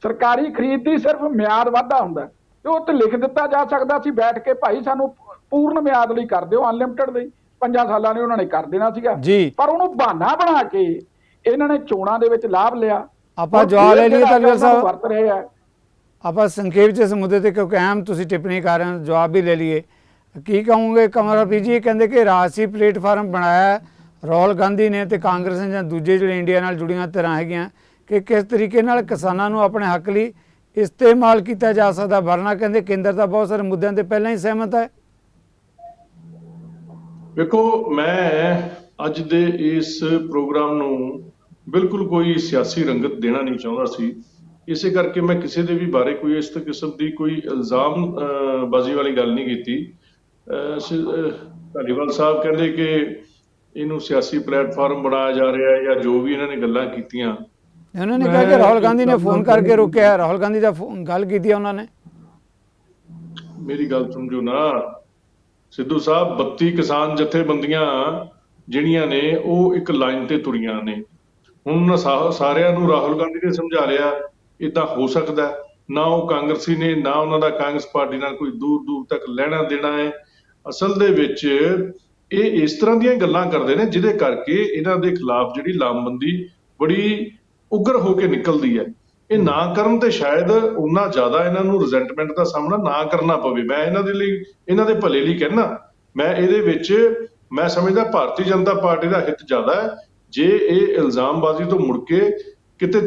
ਸਰਕਾਰੀ ਖਰੀਦ ਦੀ ਸਿਰਫ ਮਿਆਦ ਵਾਧਾ ਹੁੰਦਾ ਹੈ। ਤੇ ਉਹ ਤੇ ਲਿਖ ਦਿੱਤਾ ਜਾ ਸਕਦਾ ਸੀ ਬੈਠ ਕੇ ਭਾਈ ਸਾਨੂੰ ਪੂਰਨ ਮਿਆਦ ਲਈ ਕਰ ਦਿਓ ਅਨਲਿਮਟਿਡ ਲਈ ਪੰਜਾਂ ਸਾਲਾਂ ਲਈ ਉਹਨਾਂ ਨੇ ਕਰ ਦੇਣਾ ਸੀਗਾ। ਪਰ ਉਹਨੂੰ ਬਹਾਨਾ ਬਣਾ ਕੇ ਇਹਨਾਂ ਨੇ ਚੋਣਾਂ ਦੇ ਵਿੱਚ ਲਾਭ ਲਿਆ ਆਪਾਂ ਜਵਾਬ ਲੈ ਲਈਏ ਨੂੰ ਸਾਹਿਬ। ਵਰਤ ਰਹੇ ਆ ਆਪਾਂ ਸੰਖੇਪ ਚ ਇਸ ਮੁੱਦੇ ਤੇ ਕਿਉਂਕਿ ਅਹਿਮ ਤੁਸੀਂ ਟਿੱਪਣੀ ਕਰ ਰਹੇ ਹੋ ਜਵਾਬ ਵੀ ਲੈ ਲਈਏ। ਕੀ ਕਹੋਗੇ? ਕਮਲਪ੍ਰੀਤ ਜੀ ਕਹਿੰਦੇ ਕਿ ਰਾਜਸੀ ਪਲੇਟਫਾਰਮ ਬਣਾਇਆ ਹੈ, ਰਾਹੁਲ ਗਾਂਧੀ ਨੇ ਤੇ ਕਾਂਗਰਸ ਨੇ ਜਾਂ ਦੂਜੇ ਜਿਹੜੇ ਇੰਡੀਆ ਨਾਲ ਜੁੜੀਆਂ ਧਿਰਾਂ ਹੈਗੀਆਂ ਕਿ ਕਿਸ ਤਰੀਕੇ ਨਾਲ ਕਿਸਾਨਾਂ ਨੂੰ ਆਪਣੇ ਹੱਕ ਲਈ ਇਸਤੇਮਾਲ ਕੀਤਾ ਜਾ ਸਕਦਾ। ਵਰਨਾ ਕਹਿੰਦੇ ਕੇਂਦਰ ਦਾ ਬਹੁਤ ਸਾਰੇ ਮੁੱਦਿਆਂ ਤੇ ਪਹਿਲਾਂ ਹੀ ਸਹਿਮਤ ਹੈ। ਵੇਖੋ, ਮੈਂ ਅੱਜ ਦੇ ਇਸ ਪ੍ਰੋਗਰਾਮ ਨੂੰ ਬਿਲਕੁਲ ਕੋਈ ਸਿਆਸੀ ਰੰਗਤ ਦੇਣਾ ਨਹੀਂ ਚਾਹੁੰਦਾ ਸੀ। ਇਸੇ ਕਰਕੇ ਮੈਂ ਕਿਸੇ ਦੇ ਵੀ ਬਾਰੇ ਕੋਈ ਇਸ ਤਰ੍ਹਾਂ ਕਿਸਮ ਦੀ ਕੋਈ ਇਲਜ਼ਾਮ ਬਾਜ਼ੀ ਵਾਲੀ ਗੱਲ ਨਹੀਂ ਕੀਤੀ। ਧਾਲੀਵਾਲ ਸਾਹਿਬ ਕਹਿੰਦੇ ਕਿ ਇਹਨੂੰ ਸਿਆਸੀ ਪਲੇਟਫਾਰਮ ਬਣਾਇਆ ਜਾ ਰਿਹਾ ਹੈ ਜਾਂ ਜੋ ਵੀ ਇਹਨਾਂ ਨੇ ਗੱਲਾਂ ਕੀਤੀਆਂ। ਉਹਨਾਂ ਨੇ ਕਿਹਾ ਕਿ ਰਾਹੁਲ ਗਾਂਧੀ ਨੇ ਫੋਨ ਕਰਕੇ ਰੋਕਿਆ। ਰਾਹੁਲ ਗਾਂਧੀ ਦਾ ਗੱਲ ਕੀਤੀ ਹੈ ਉਹਨਾਂ ਨੇ। ਮੇਰੀ ਗੱਲ ਸਮਝੋ ਨਾ। ਸਿੱਧੂ ਸਾਹਿਬ 32 ਕਿਸਾਨ ਜਥੇਬੰਦੀਆਂ ਜਿਹੜੀਆਂ ਨੇ ਉਹ ਇੱਕ ਲਾਈਨ ਤੇ ਤੁਰੀਆਂ ਨੇ। ਹੁਣ ਉਹਨਾਂ ਸਾਰਿਆਂ ਨੂੰ ਰਾਹੁਲ ਗਾਂਧੀ ਨੇ ਸਮਝਾ ਲਿਆ ਇਦਾਂ ਹੋ ਸਕਦਾ ਨਾ ਉਹ ਕਾਂਗਰਸੀ ਨੇ, ਨਾ ਉਹਨਾਂ ਦਾ ਕਾਂਗਰਸ ਪਾਰਟੀ ਨਾਲ ਕੋਈ ਦੂਰ ਦੂਰ ਤੱਕ ਲੈਣਾ ਦੇਣਾ ਹੈ। ਅਸਲ ਦੇ ਵਿੱਚ ਇਹ ਇਸ ਤਰ੍ਹਾਂ ਦੀਆਂ ਗੱਲਾਂ ਕਰਦੇ ਨੇ, ਜਿਹਦੇ ਕਰਕੇ ਇਹਨਾਂ ਦੇ ਖਿਲਾਫ ਜਿਹੜੀ ਲਾਮਬੰਦੀ ਬੜੀ ਉਗਰ ਹੋ ਕੇ ਨਿਕਲਦੀ ਹੈ। ਇਹ ਨਾ ਕਰਨ ਤੇ ਸ਼ਾਇਦ ਉਨਾ ਜ਼ਿਆਦਾ ਇਹਨਾਂ ਨੂੰ ਰਿਜ਼ੈਂਟਮੈਂਟ ਦਾ ਸਾਹਮਣਾ ਨਾ ਕਰਨਾ ਪਵੇ। ਮੈਂ ਇਹਨਾਂ ਦੇ ਲਈ, ਇਹਨਾਂ ਦੇ ਭਲੇ ਲਈ ਕਹਿਣਾ ਮੈਂ ਇਹਦੇ ਵਿੱਚ, ਮੈਂ ਸਮਝਦਾ ਭਾਰਤੀ ਜਨਤਾ ਪਾਰਟੀ ਦਾ ਹਿੱਤ ਜ਼ਿਆਦਾ ਹੈ। ਜੇ ਇਹ ਇਲਜ਼ਾਮਬਾਜ਼ੀ ਤੋਂ ਮੁੜ ਕੇ ਕਿਤੇ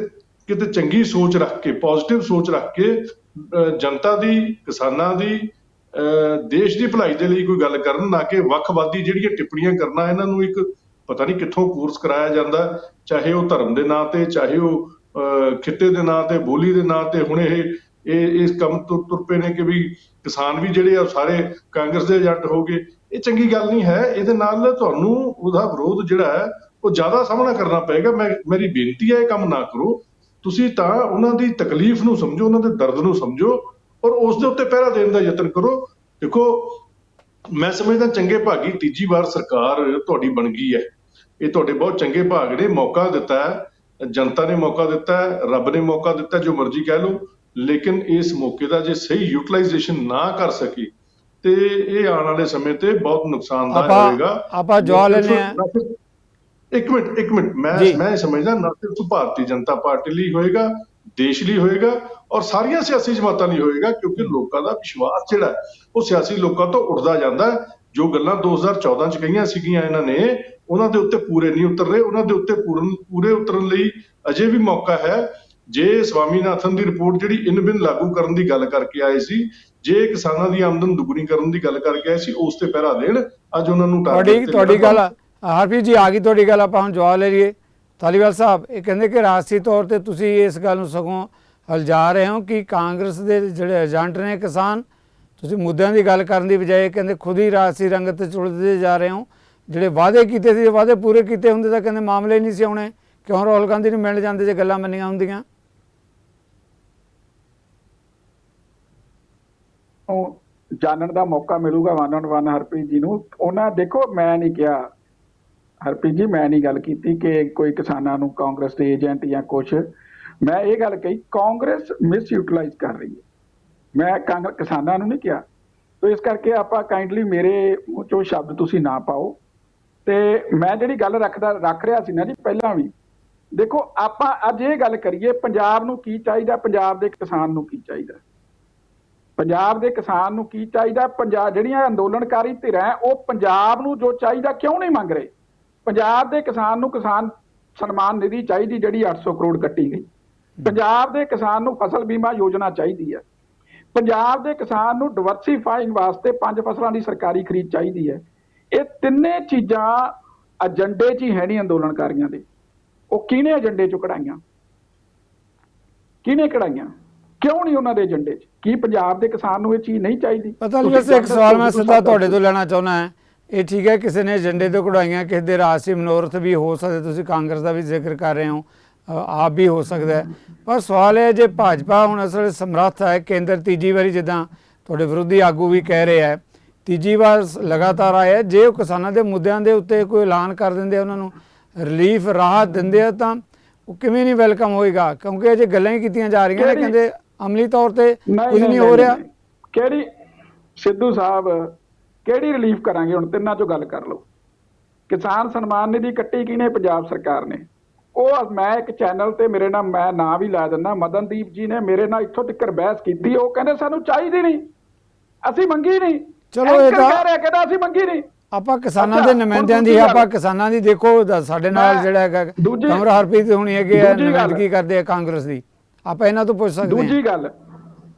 ਕਿਤੇ ਚੰਗੀ ਸੋਚ ਰੱਖ ਕੇ ਪੋਜ਼ਿਟਿਵ ਸੋਚ ਰੱਖ ਕੇ ਜਨਤਾ ਦੀ ਕਿਸਾਨਾਂ ਦੀ ਅਹ, ਦੇਸ਼ ਦੀ ਭਲਾਈ ਦੇ ਲਈ ਕੋਈ ਗੱਲ ਕਰਨ ਨਾ ਕਿ ਵੱਖਵਾਦੀ ਜਿਹੜੀਆਂ ਟਿੱਪਣੀਆਂ ਕਰਨਾ ਇਹਨਾਂ ਨੂੰ ਇੱਕ ਪਤਾ ਨਹੀਂ ਕਿੱਥੋਂ ਕੋਰਸ ਕਰਾਇਆ ਜਾਂਦਾ ਚਾਹੇ ਉਹ ਧਰਮ ਦੇ ਨਾਂ ਤੇ ਚਾਹੇ ਉਹ ਖਿੱਤੇ ਦੇ ਨਾਂ ਤੇ ਬੋਲੀ ਦੇ ਨਾਂ ਤੇ ਹੁਣ ਇਹ ਇਹ ਇਸ ਕੰਮ ਤੋਂ ਤੁਰ ਪਏ ਨੇ ਕਿ ਵੀ ਕਿਸਾਨ ਵੀ ਜਿਹੜੇ ਆ ਉਹ ਸਾਰੇ ਕਾਂਗਰਸ ਦੇ ਏਜੰਟ ਹੋ ਗਏ ਇਹ ਚੰਗੀ ਗੱਲ ਨਹੀਂ ਹੈ ਇਹਦੇ ਨਾਲ ਤੁਹਾਨੂੰ ਉਹਦਾ ਵਿਰੋਧ ਜਿਹੜਾ ਹੈ ਉਹ ਜ਼ਿਆਦਾ ਸਾਹਮਣਾ ਕਰਨਾ ਪਏਗਾ ਮੈਂ ਮੇਰੀ ਬੇਨਤੀ ਹੈ ਇਹ ਕੰਮ ਨਾ ਕਰੋ ਤੁਸੀਂ ਤਾਂ ਉਹਨਾਂ ਦੀ ਤਕਲੀਫ ਨੂੰ ਸਮਝੋ ਉਹਨਾਂ ਦੇ ਦਰਦ ਨੂੰ ਸਮਝੋ ਔਰ ਉਸ ਦੇ ਉੱਤੇ ਪਹਿਰਾ ਦੇਣ ਦਾ ਯਤਨ ਕਰੋ। ਦੇਖੋ ਮੈਂ ਸਮਝਦਾ ਚੰਗੇ ਭਾਗੀ ਤੀਜੀ ਵਾਰ ਸਰਕਾਰ ਤੁਹਾਡੀ ਬਣ ਗਈ ਹੈ। ਇਹ ਤੁਹਾਡੇ ਬਹੁਤ ਚੰਗੇ ਭਾਗ ਨੇ ਮੌਕਾ ਦਿੱਤਾ ਹੈ ਜਨਤਾ ਨੇ ਮੌਕਾ ਦਿੱਤਾ ਹੈ ਰੱਬ ਨੇ ਮੌਕਾ ਦਿੱਤਾ ਜੋ ਮਰਜ਼ੀ ਕਹਿ ਲਓ ਲੇਕਿਨ ਇਸ ਮੌਕੇ ਦਾ ਜੇ ਸਹੀ ਯੂਟਿਲਾਈਜੇਸ਼ਨ ਨਾ ਕਰ ਸਕੀ ਤੇ ਇਹ ਆਉਣ ਵਾਲੇ ਸਮੇਂ ਤੇ ਬਹੁਤ ਨੁਕਸਾਨਦਾਇਕ ਹੋਏਗਾ। ਆਪਾਂ ਜਵਾਬ ਹਾਂ। ਇੱਕ ਮਿੰਟ ਇੱਕ ਮਿੰਟ ਮੈਂ ਜੀ। ਮੈਂ ਇਹ ਸਮਝਦਾ ਨਾ ਸਿਰਫ ਭਾਰਤੀ ਜਨਤਾ ਪਾਰਟੀ ਲਈ ਹੋਏਗਾ ਦੇਸ਼ ਲਈ ਹੋਏਗਾ ਔਰ ਸਾਰੀਆਂ ਸਿਆਸੀ ਜਮਾਤਾਂ ਲਈ ਹੋਏਗਾ ਕਿਉਂਕਿ ਲੋਕਾਂ ਦਾ ਵਿਸ਼ਵਾਸ ਜਿਹੜਾ ਹੈ, ਉਹ ਸਿਆਸੀ ਲੋਕਾਂ ਤੋਂ ਉੱਠਦਾ ਜਾਂਦਾ ਹੈ। ਜੋ ਗੱਲਾਂ 2014 ਚ ਕਹੀਆਂ ਸੀਗੀਆਂ ਇਹਨਾਂ ਨੇ ਉਹਨਾਂ ਦੇ ਉੱਤੇ ਪੂਰੇ ਨਹੀਂ ਉਤਰ ਰਹੇ ਉਹਨਾਂ ਦੇ ਉੱਤੇ ਪੂਰਨ ਪੂਰੇ ਉਤਰਨ ਲਈ ਅਜੇ ਵੀ ਮੌਕਾ ਹੈ ਜੇ ਸਵਾਮੀਨਾਥਨ ਦੀ ਰਿਪੋਰਟ ਜਿਹੜੀ ਇਨ ਬਿਨ ਲਾਗੂ ਕਰਨ ਦੀ ਗੱਲ ਕਰਕੇ ਆਏ ਸੀ ਜੇ ਕਿਸਾਨਾਂ ਦੀ ਆਮਦਨ ਦੁੱਗਣੀ ਕਰਨ ਦੀ ਗੱਲ ਕਰਕੇ ਆਏ ਸੀ ਉਸ ਤੇ ਪਹਿਰਾ ਦੇਣ ਅੱਜ ਉਹਨਾਂ ਨੂੰ target ਤੁਹਾਡੀ ਤੇ ਤੁਹਾਡੀ ਗੱਲ ਹਰਪ੍ਰੀਤ ਜੀ, ਆ ਗਈ ਤੁਹਾਡੀ ਗੱਲ, ਆਪਾਂ ਹੁਣ ਜਵਾਬ ਲੈ ਲਈਏ। ਧਾਲੀਵਾਲ ਸਾਹਿਬ, ਇਹ ਕਹਿੰਦੇ ਕਿ ਰਾਜਸੀ ਤੌਰ ਤੇ ਤੁਸੀਂ ਇਸ ਗੱਲ ਨੂੰ ਸਗੋਂ ਹਲਜਾ ਰਹੇ ਹੋ ਕਿ ਕਾਂਗਰਸ ਦੇ ਜਿਹੜੇ ਏਜੰਟ ਨੇ ਕਿਸਾਨ, ਤੁਸੀਂ ਮੁੱਦਿਆਂ ਦੀ ਗੱਲ ਕਰਨ ਦੀ ਬਜਾਏ ਕਹਿੰਦੇ ਖੁਦ ਹੀ ਰਾਜਸੀ ਰੰਗਤ ਤੇ ਚੁਲਦੇ ਜਾ ਰਹੇ ਹੋ। ਜਿਹੜੇ ਵਾਅਦੇ ਕੀਤੇ ਸੀ, ਵਾਅਦੇ ਪੂਰੇ ਕੀਤੇ ਹੁੰਦੇ ਤਾਂ ਕਹਿੰਦੇ ਮਾਮਲੇ ਨਹੀਂ ਸੀ ਆਉਣੇ। ਕਿਉਂ ਰਾਹੁਲ ਗਾਂਧੀ ਨੂੰ ਮਿਲ ਜਾਂਦੇ ਜੇ ਗੱਲਾਂ ਮੰਨੀਆਂ ਹੁੰਦੀਆਂ? ਉਹ ਜਾਣਨ ਦਾ ਮੌਕਾ ਮਿਲੂਗਾ one on one Harpreet ji ਨੂੰ। ਉਹਨਾਂ, ਦੇਖੋ, ਮੈਂ ਨਹੀਂ ਕਿਹਾ ਹਰਪ੍ਰੀਤ ਜੀ, ਮੈਂ ਨਹੀਂ ਗੱਲ ਕੀਤੀ ਕਿ ਕੋਈ ਕਿਸਾਨਾਂ ਨੂੰ ਕਾਂਗਰਸ ਦੇ ਏਜੰਟ ਜਾਂ ਕੁਛ। ਮੈਂ ਇਹ ਗੱਲ ਕਹੀ, ਕਾਂਗਰਸ ਮਿਸ ਯੂਟਿਲਾਈਜ਼ ਕਰ ਰਹੀ ਹੈ। ਮੈਂ ਕਾਂਗਰਸ ਕਿਸਾਨਾਂ ਨੂੰ ਨਹੀਂ ਕਿਹਾ। ਤੋ ਇਸ ਕਰਕੇ ਆਪਾਂ ਕਾਈਂਡਲੀ ਮੇਰੇ ਮੂੰਹ ਚੋਂ ਸ਼ਬਦ ਤੁਸੀਂ ਨਾ ਪਾਓ। ਤੇ ਮੈਂ ਜਿਹੜੀ ਗੱਲ ਰੱਖਦਾ, ਰੱਖ ਰਿਹਾ ਸੀ ਨਾ ਜੀ ਪਹਿਲਾਂ ਵੀ, ਦੇਖੋ ਆਪਾਂ ਅੱਜ ਇਹ ਗੱਲ ਕਰੀਏ, ਪੰਜਾਬ ਨੂੰ ਕੀ ਚਾਹੀਦਾ, ਪੰਜਾਬ ਦੇ ਕਿਸਾਨ ਨੂੰ ਕੀ ਚਾਹੀਦਾ? ਪੰਜਾਬ ਦੇ ਕਿਸਾਨ ਨੂੰ ਕੀ ਚਾਹੀਦਾ? ਪੰਜਾਬ ਜਿਹੜੀਆਂ ਅੰਦੋਲਨਕਾਰੀ ਧਿਰਾਂ ਉਹ ਪੰਜਾਬ ਨੂੰ ਜੋ ਚਾਹੀਦਾ ਕਿਉਂ ਨਹੀਂ ਮੰਗ ਰਹੇ? ਪੰਜਾਬ ਦੇ ਕਿਸਾਨ ਨੂੰ ਕਿਸਾਨ ਸਨਮਾਨ ਨਿਧੀ ਚਾਹੀਦੀ ਜਿਹੜੀ 800 ਕਰੋੜ ਕੱਟੀ ਗਈ। ਪੰਜਾਬ ਦੇ ਕਿਸਾਨ ਨੂੰ ਫਸਲ ਬੀਮਾ ਯੋਜਨਾ ਚਾਹੀਦੀ ਹੈ। ਪੰਜਾਬ ਦੇ ਕਿਸਾਨ ਨੂੰ ਡਿਵਰਸੀਫਾਈਂਗ ਵਾਸਤੇ ਪੰਜ ਫਸਲਾਂ ਦੀ ਸਰਕਾਰੀ ਖਰੀਦ ਚਾਹੀਦੀ ਹੈ। ਇਹ ਤਿੰਨੇ ਚੀਜ਼ਾਂ ਏਜੰਡੇ 'ਚ ਹੀ ਹੈ ਨਹੀਂ ਅੰਦੋਲਨਕਾਰੀਆਂ ਦੇ। ਉਹ ਕਿਹਨੇ ਏਜੰਡੇ 'ਚੋਂ ਕਢਾਈਆਂ? ਕਿਹਨੇ ਕਢਾਈਆਂ? ਕਿਉਂ ਨਹੀਂ ਉਹਨਾਂ ਦੇ ਏਜੰਡੇ 'ਚ? ਕੀ ਪੰਜਾਬ ਦੇ ਕਿਸਾਨ ਨੂੰ ਇਹ ਚੀਜ਼ ਨਹੀਂ ਚਾਹੀਦੀ? ਪਤਾ ਨਹੀਂ ਵੈਸੇ ਇੱਕ ਸਵਾਲ ਮੈਂ ਸਿੱਧਾ ਤੁਹਾਡੇ ਤੋਂ ਲੈਣਾ ਚਾਹੁੰਦਾ ਹਾਂ। ਇਹ ਠੀਕ ਹੈ ਕਿਸੇ ਨੇ ਏਜੰਡੇ ਤੋਂ ਕਢਾਈਆਂ ਕਿਸੇ ਦੇ ਰਾਜਸੀ ਮਨੋਰਥ ਵੀ ਹੋ ਸਕਦੇ ਤੁਸੀਂ ਕਾਂਗਰਸ ਦਾ ਵੀ ਜ਼ਿਕਰ ਕਰ ਰਹੇ ਹੋ ਆਪ ਵੀ ਹੋ ਸਕਦਾ ਪਰ ਸਵਾਲ ਹੈ ਜੇ ਭਾਜਪਾ ਹੁਣ ਅਸਲ ਸਮਰੱਥ ਹੈ ਕੇਂਦਰ ਤੀਜੀ ਵਾਰੀ ਜਿੱਦਾਂ ਤੁਹਾਡੇ ਵਿਰੋਧੀ ਆਗੂ ਵੀ ਕਹਿ ਰਹੇ ਹੈ ਤੀਜੀ ਵਾਰ ਲਗਾਤਾਰ ਆਇਆ ਜੇ ਉਹ ਕਿਸਾਨਾਂ ਦੇ ਮੁੱਦਿਆਂ ਦੇ ਉੱਤੇ ਕੋਈ ਐਲਾਨ ਕਰ ਦਿੰਦੇ ਉਹਨਾਂ ਨੂੰ ਰਿਲੀਫ ਰਾਹਤ ਦਿੰਦੇ ਆ ਤਾਂ ਉਹ ਕਿਵੇਂ ਨਹੀਂ ਵੈਲਕਮ ਹੋਏਗਾ? ਕਿਉਂਕਿ ਅਜੇ ਗੱਲਾਂ ਹੀ ਕੀਤੀਆਂ ਜਾ ਰਹੀਆਂ ਨੇ ਕਹਿੰਦੇ ਅਮਲੀ ਤੌਰ ਤੇ ਕੁਝ ਨਹੀਂ ਹੋ ਰਿਹਾ। ਕਿਹੜੀ ਸਿੱਧੂ ਸਾਹਿਬ ਕਿਹੜੀ ਰਿਲੀਫ ਕਰਾਂਗੇ? ਹੁਣ ਤਿੰਨਾਂ ਚੋਂ ਗੱਲ ਕਰ ਲਓ। ਕਿਸਾਨ ਸਨਮਾਨ ਨਿਧੀ ਕੱਟੀ ਕਿਹਨੇ? ਪੰਜਾਬ ਸਰਕਾਰ ਨੇ। ਉਹ ਮੈਂ ਇੱਕ ਚੈਨਲ ਤੇ ਮੇਰੇ ਨਾਲ ਮੈਂ ਨਾਂ ਵੀ ਲਾ ਦਿੰਦਾ। ਮਦਨਦੀਪ ਜੀ ਨੇ ਮੇਰੇ ਨਾਲ ਇੱਥੋਂ ਤੱਕ ਬਹਿਸ ਕੀਤੀ। ਉਹ ਕਹਿੰਦੇ ਸਾਨੂੰ ਚਾਹੀਦੀ ਨਹੀਂ। ਅਸੀਂ ਮੰਗੀ ਨਹੀਂ। ਚਲੋ ਇਹ ਕਹਿ ਰਿਹਾ ਕਹਿੰਦਾ ਅਸੀਂ ਮੰਗੀ ਨਹੀਂ। ਆਪਾਂ ਕਿਸਾਨਾਂ ਦੇ ਨੁਮਾਇੰਦਿਆਂ ਦੀ। ਆਪਾਂ ਕਿਸਾਨਾਂ ਦੀ ਦੇਖੋ ਸਾਡੇ ਨਾਲ ਜਿਹੜਾ ਹੈਗਾ ਕਮਰ ਹਰਪ੍ਰੀਤ ਹੁਣੀ ਹੈਗੇ ਆ। ਨੁਮਾਇੰਦਗੀ ਕਰਦੇ ਆ ਕਾਂਗਰਸ ਦੀ। ਆਪਾਂ ਇਹਨਾਂ ਤੋਂ ਪੁੱਛ ਸਕਦੇ ਹਾਂ। ਦੂਜੀ ਗੱਲ।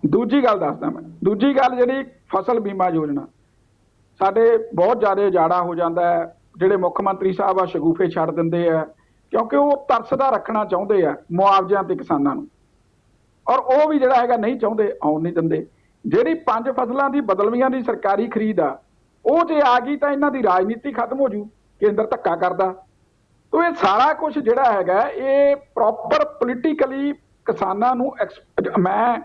ਦੂਜੀ ਗੱਲ ਦੱਸਦਾ ਮੈਂ। ਦੂਜੀ ਗੱਲ ਜਿਹੜੀ ਫਸਲ ਬੀਮਾ ਯੋਜਨਾ। ਸਾਡੇ ਬਹੁਤ ਜ਼ਿਆਦਾ ਉਜਾੜਾ ਹੋ ਜਾਂਦਾ ਹੈ, ਜਿਹੜੇ ਮੁੱਖ ਮੰਤਰੀ ਸਾਹਿਬ ਆ, ਸ਼ਗੂਫੇ ਛੱਡ ਦਿੰਦੇ ਆ, ਕਿਉਂਕਿ ਉਹ ਤਰਸਦਾ ਰੱਖਣਾ ਚਾਹੁੰਦੇ ਆ ਮੁਆਵਜ਼ਿਆਂ ਤੇ ਕਿਸਾਨਾਂ ਨੂੰ। ਔਰ ਉਹ ਵੀ ਜਿਹੜਾ ਹੈਗਾ ਨਹੀਂ ਚਾਹੁੰਦੇ, ਆਉਣ ਨਹੀਂ ਦਿੰਦੇ। ਜਿਹੜੀ ਪੰਜ ਫਸਲਾਂ ਦੀ ਬਦਲਵੀਆਂ ਦੀ ਸਰਕਾਰੀ ਖਰੀਦ ਆ, ਉਹ ਜੇ ਆ ਗਈ ਤਾਂ ਇਹਨਾਂ ਦੀ ਰਾਜਨੀਤੀ ਖਤਮ ਹੋ ਜੂ, ਕੇਂਦਰ ਧੱਕਾ ਕਰਦਾ। ਤੋ ਇਹ ਸਾਰਾ ਕੁਝ ਜਿਹੜਾ ਹੈਗਾ, ਇਹ ਪ੍ਰੋਪਰ ਪੋਲੀਟੀਕਲੀ ਕਿਸਾਨਾਂ ਨੂੰ ਐਕਸ- ਮੈਂ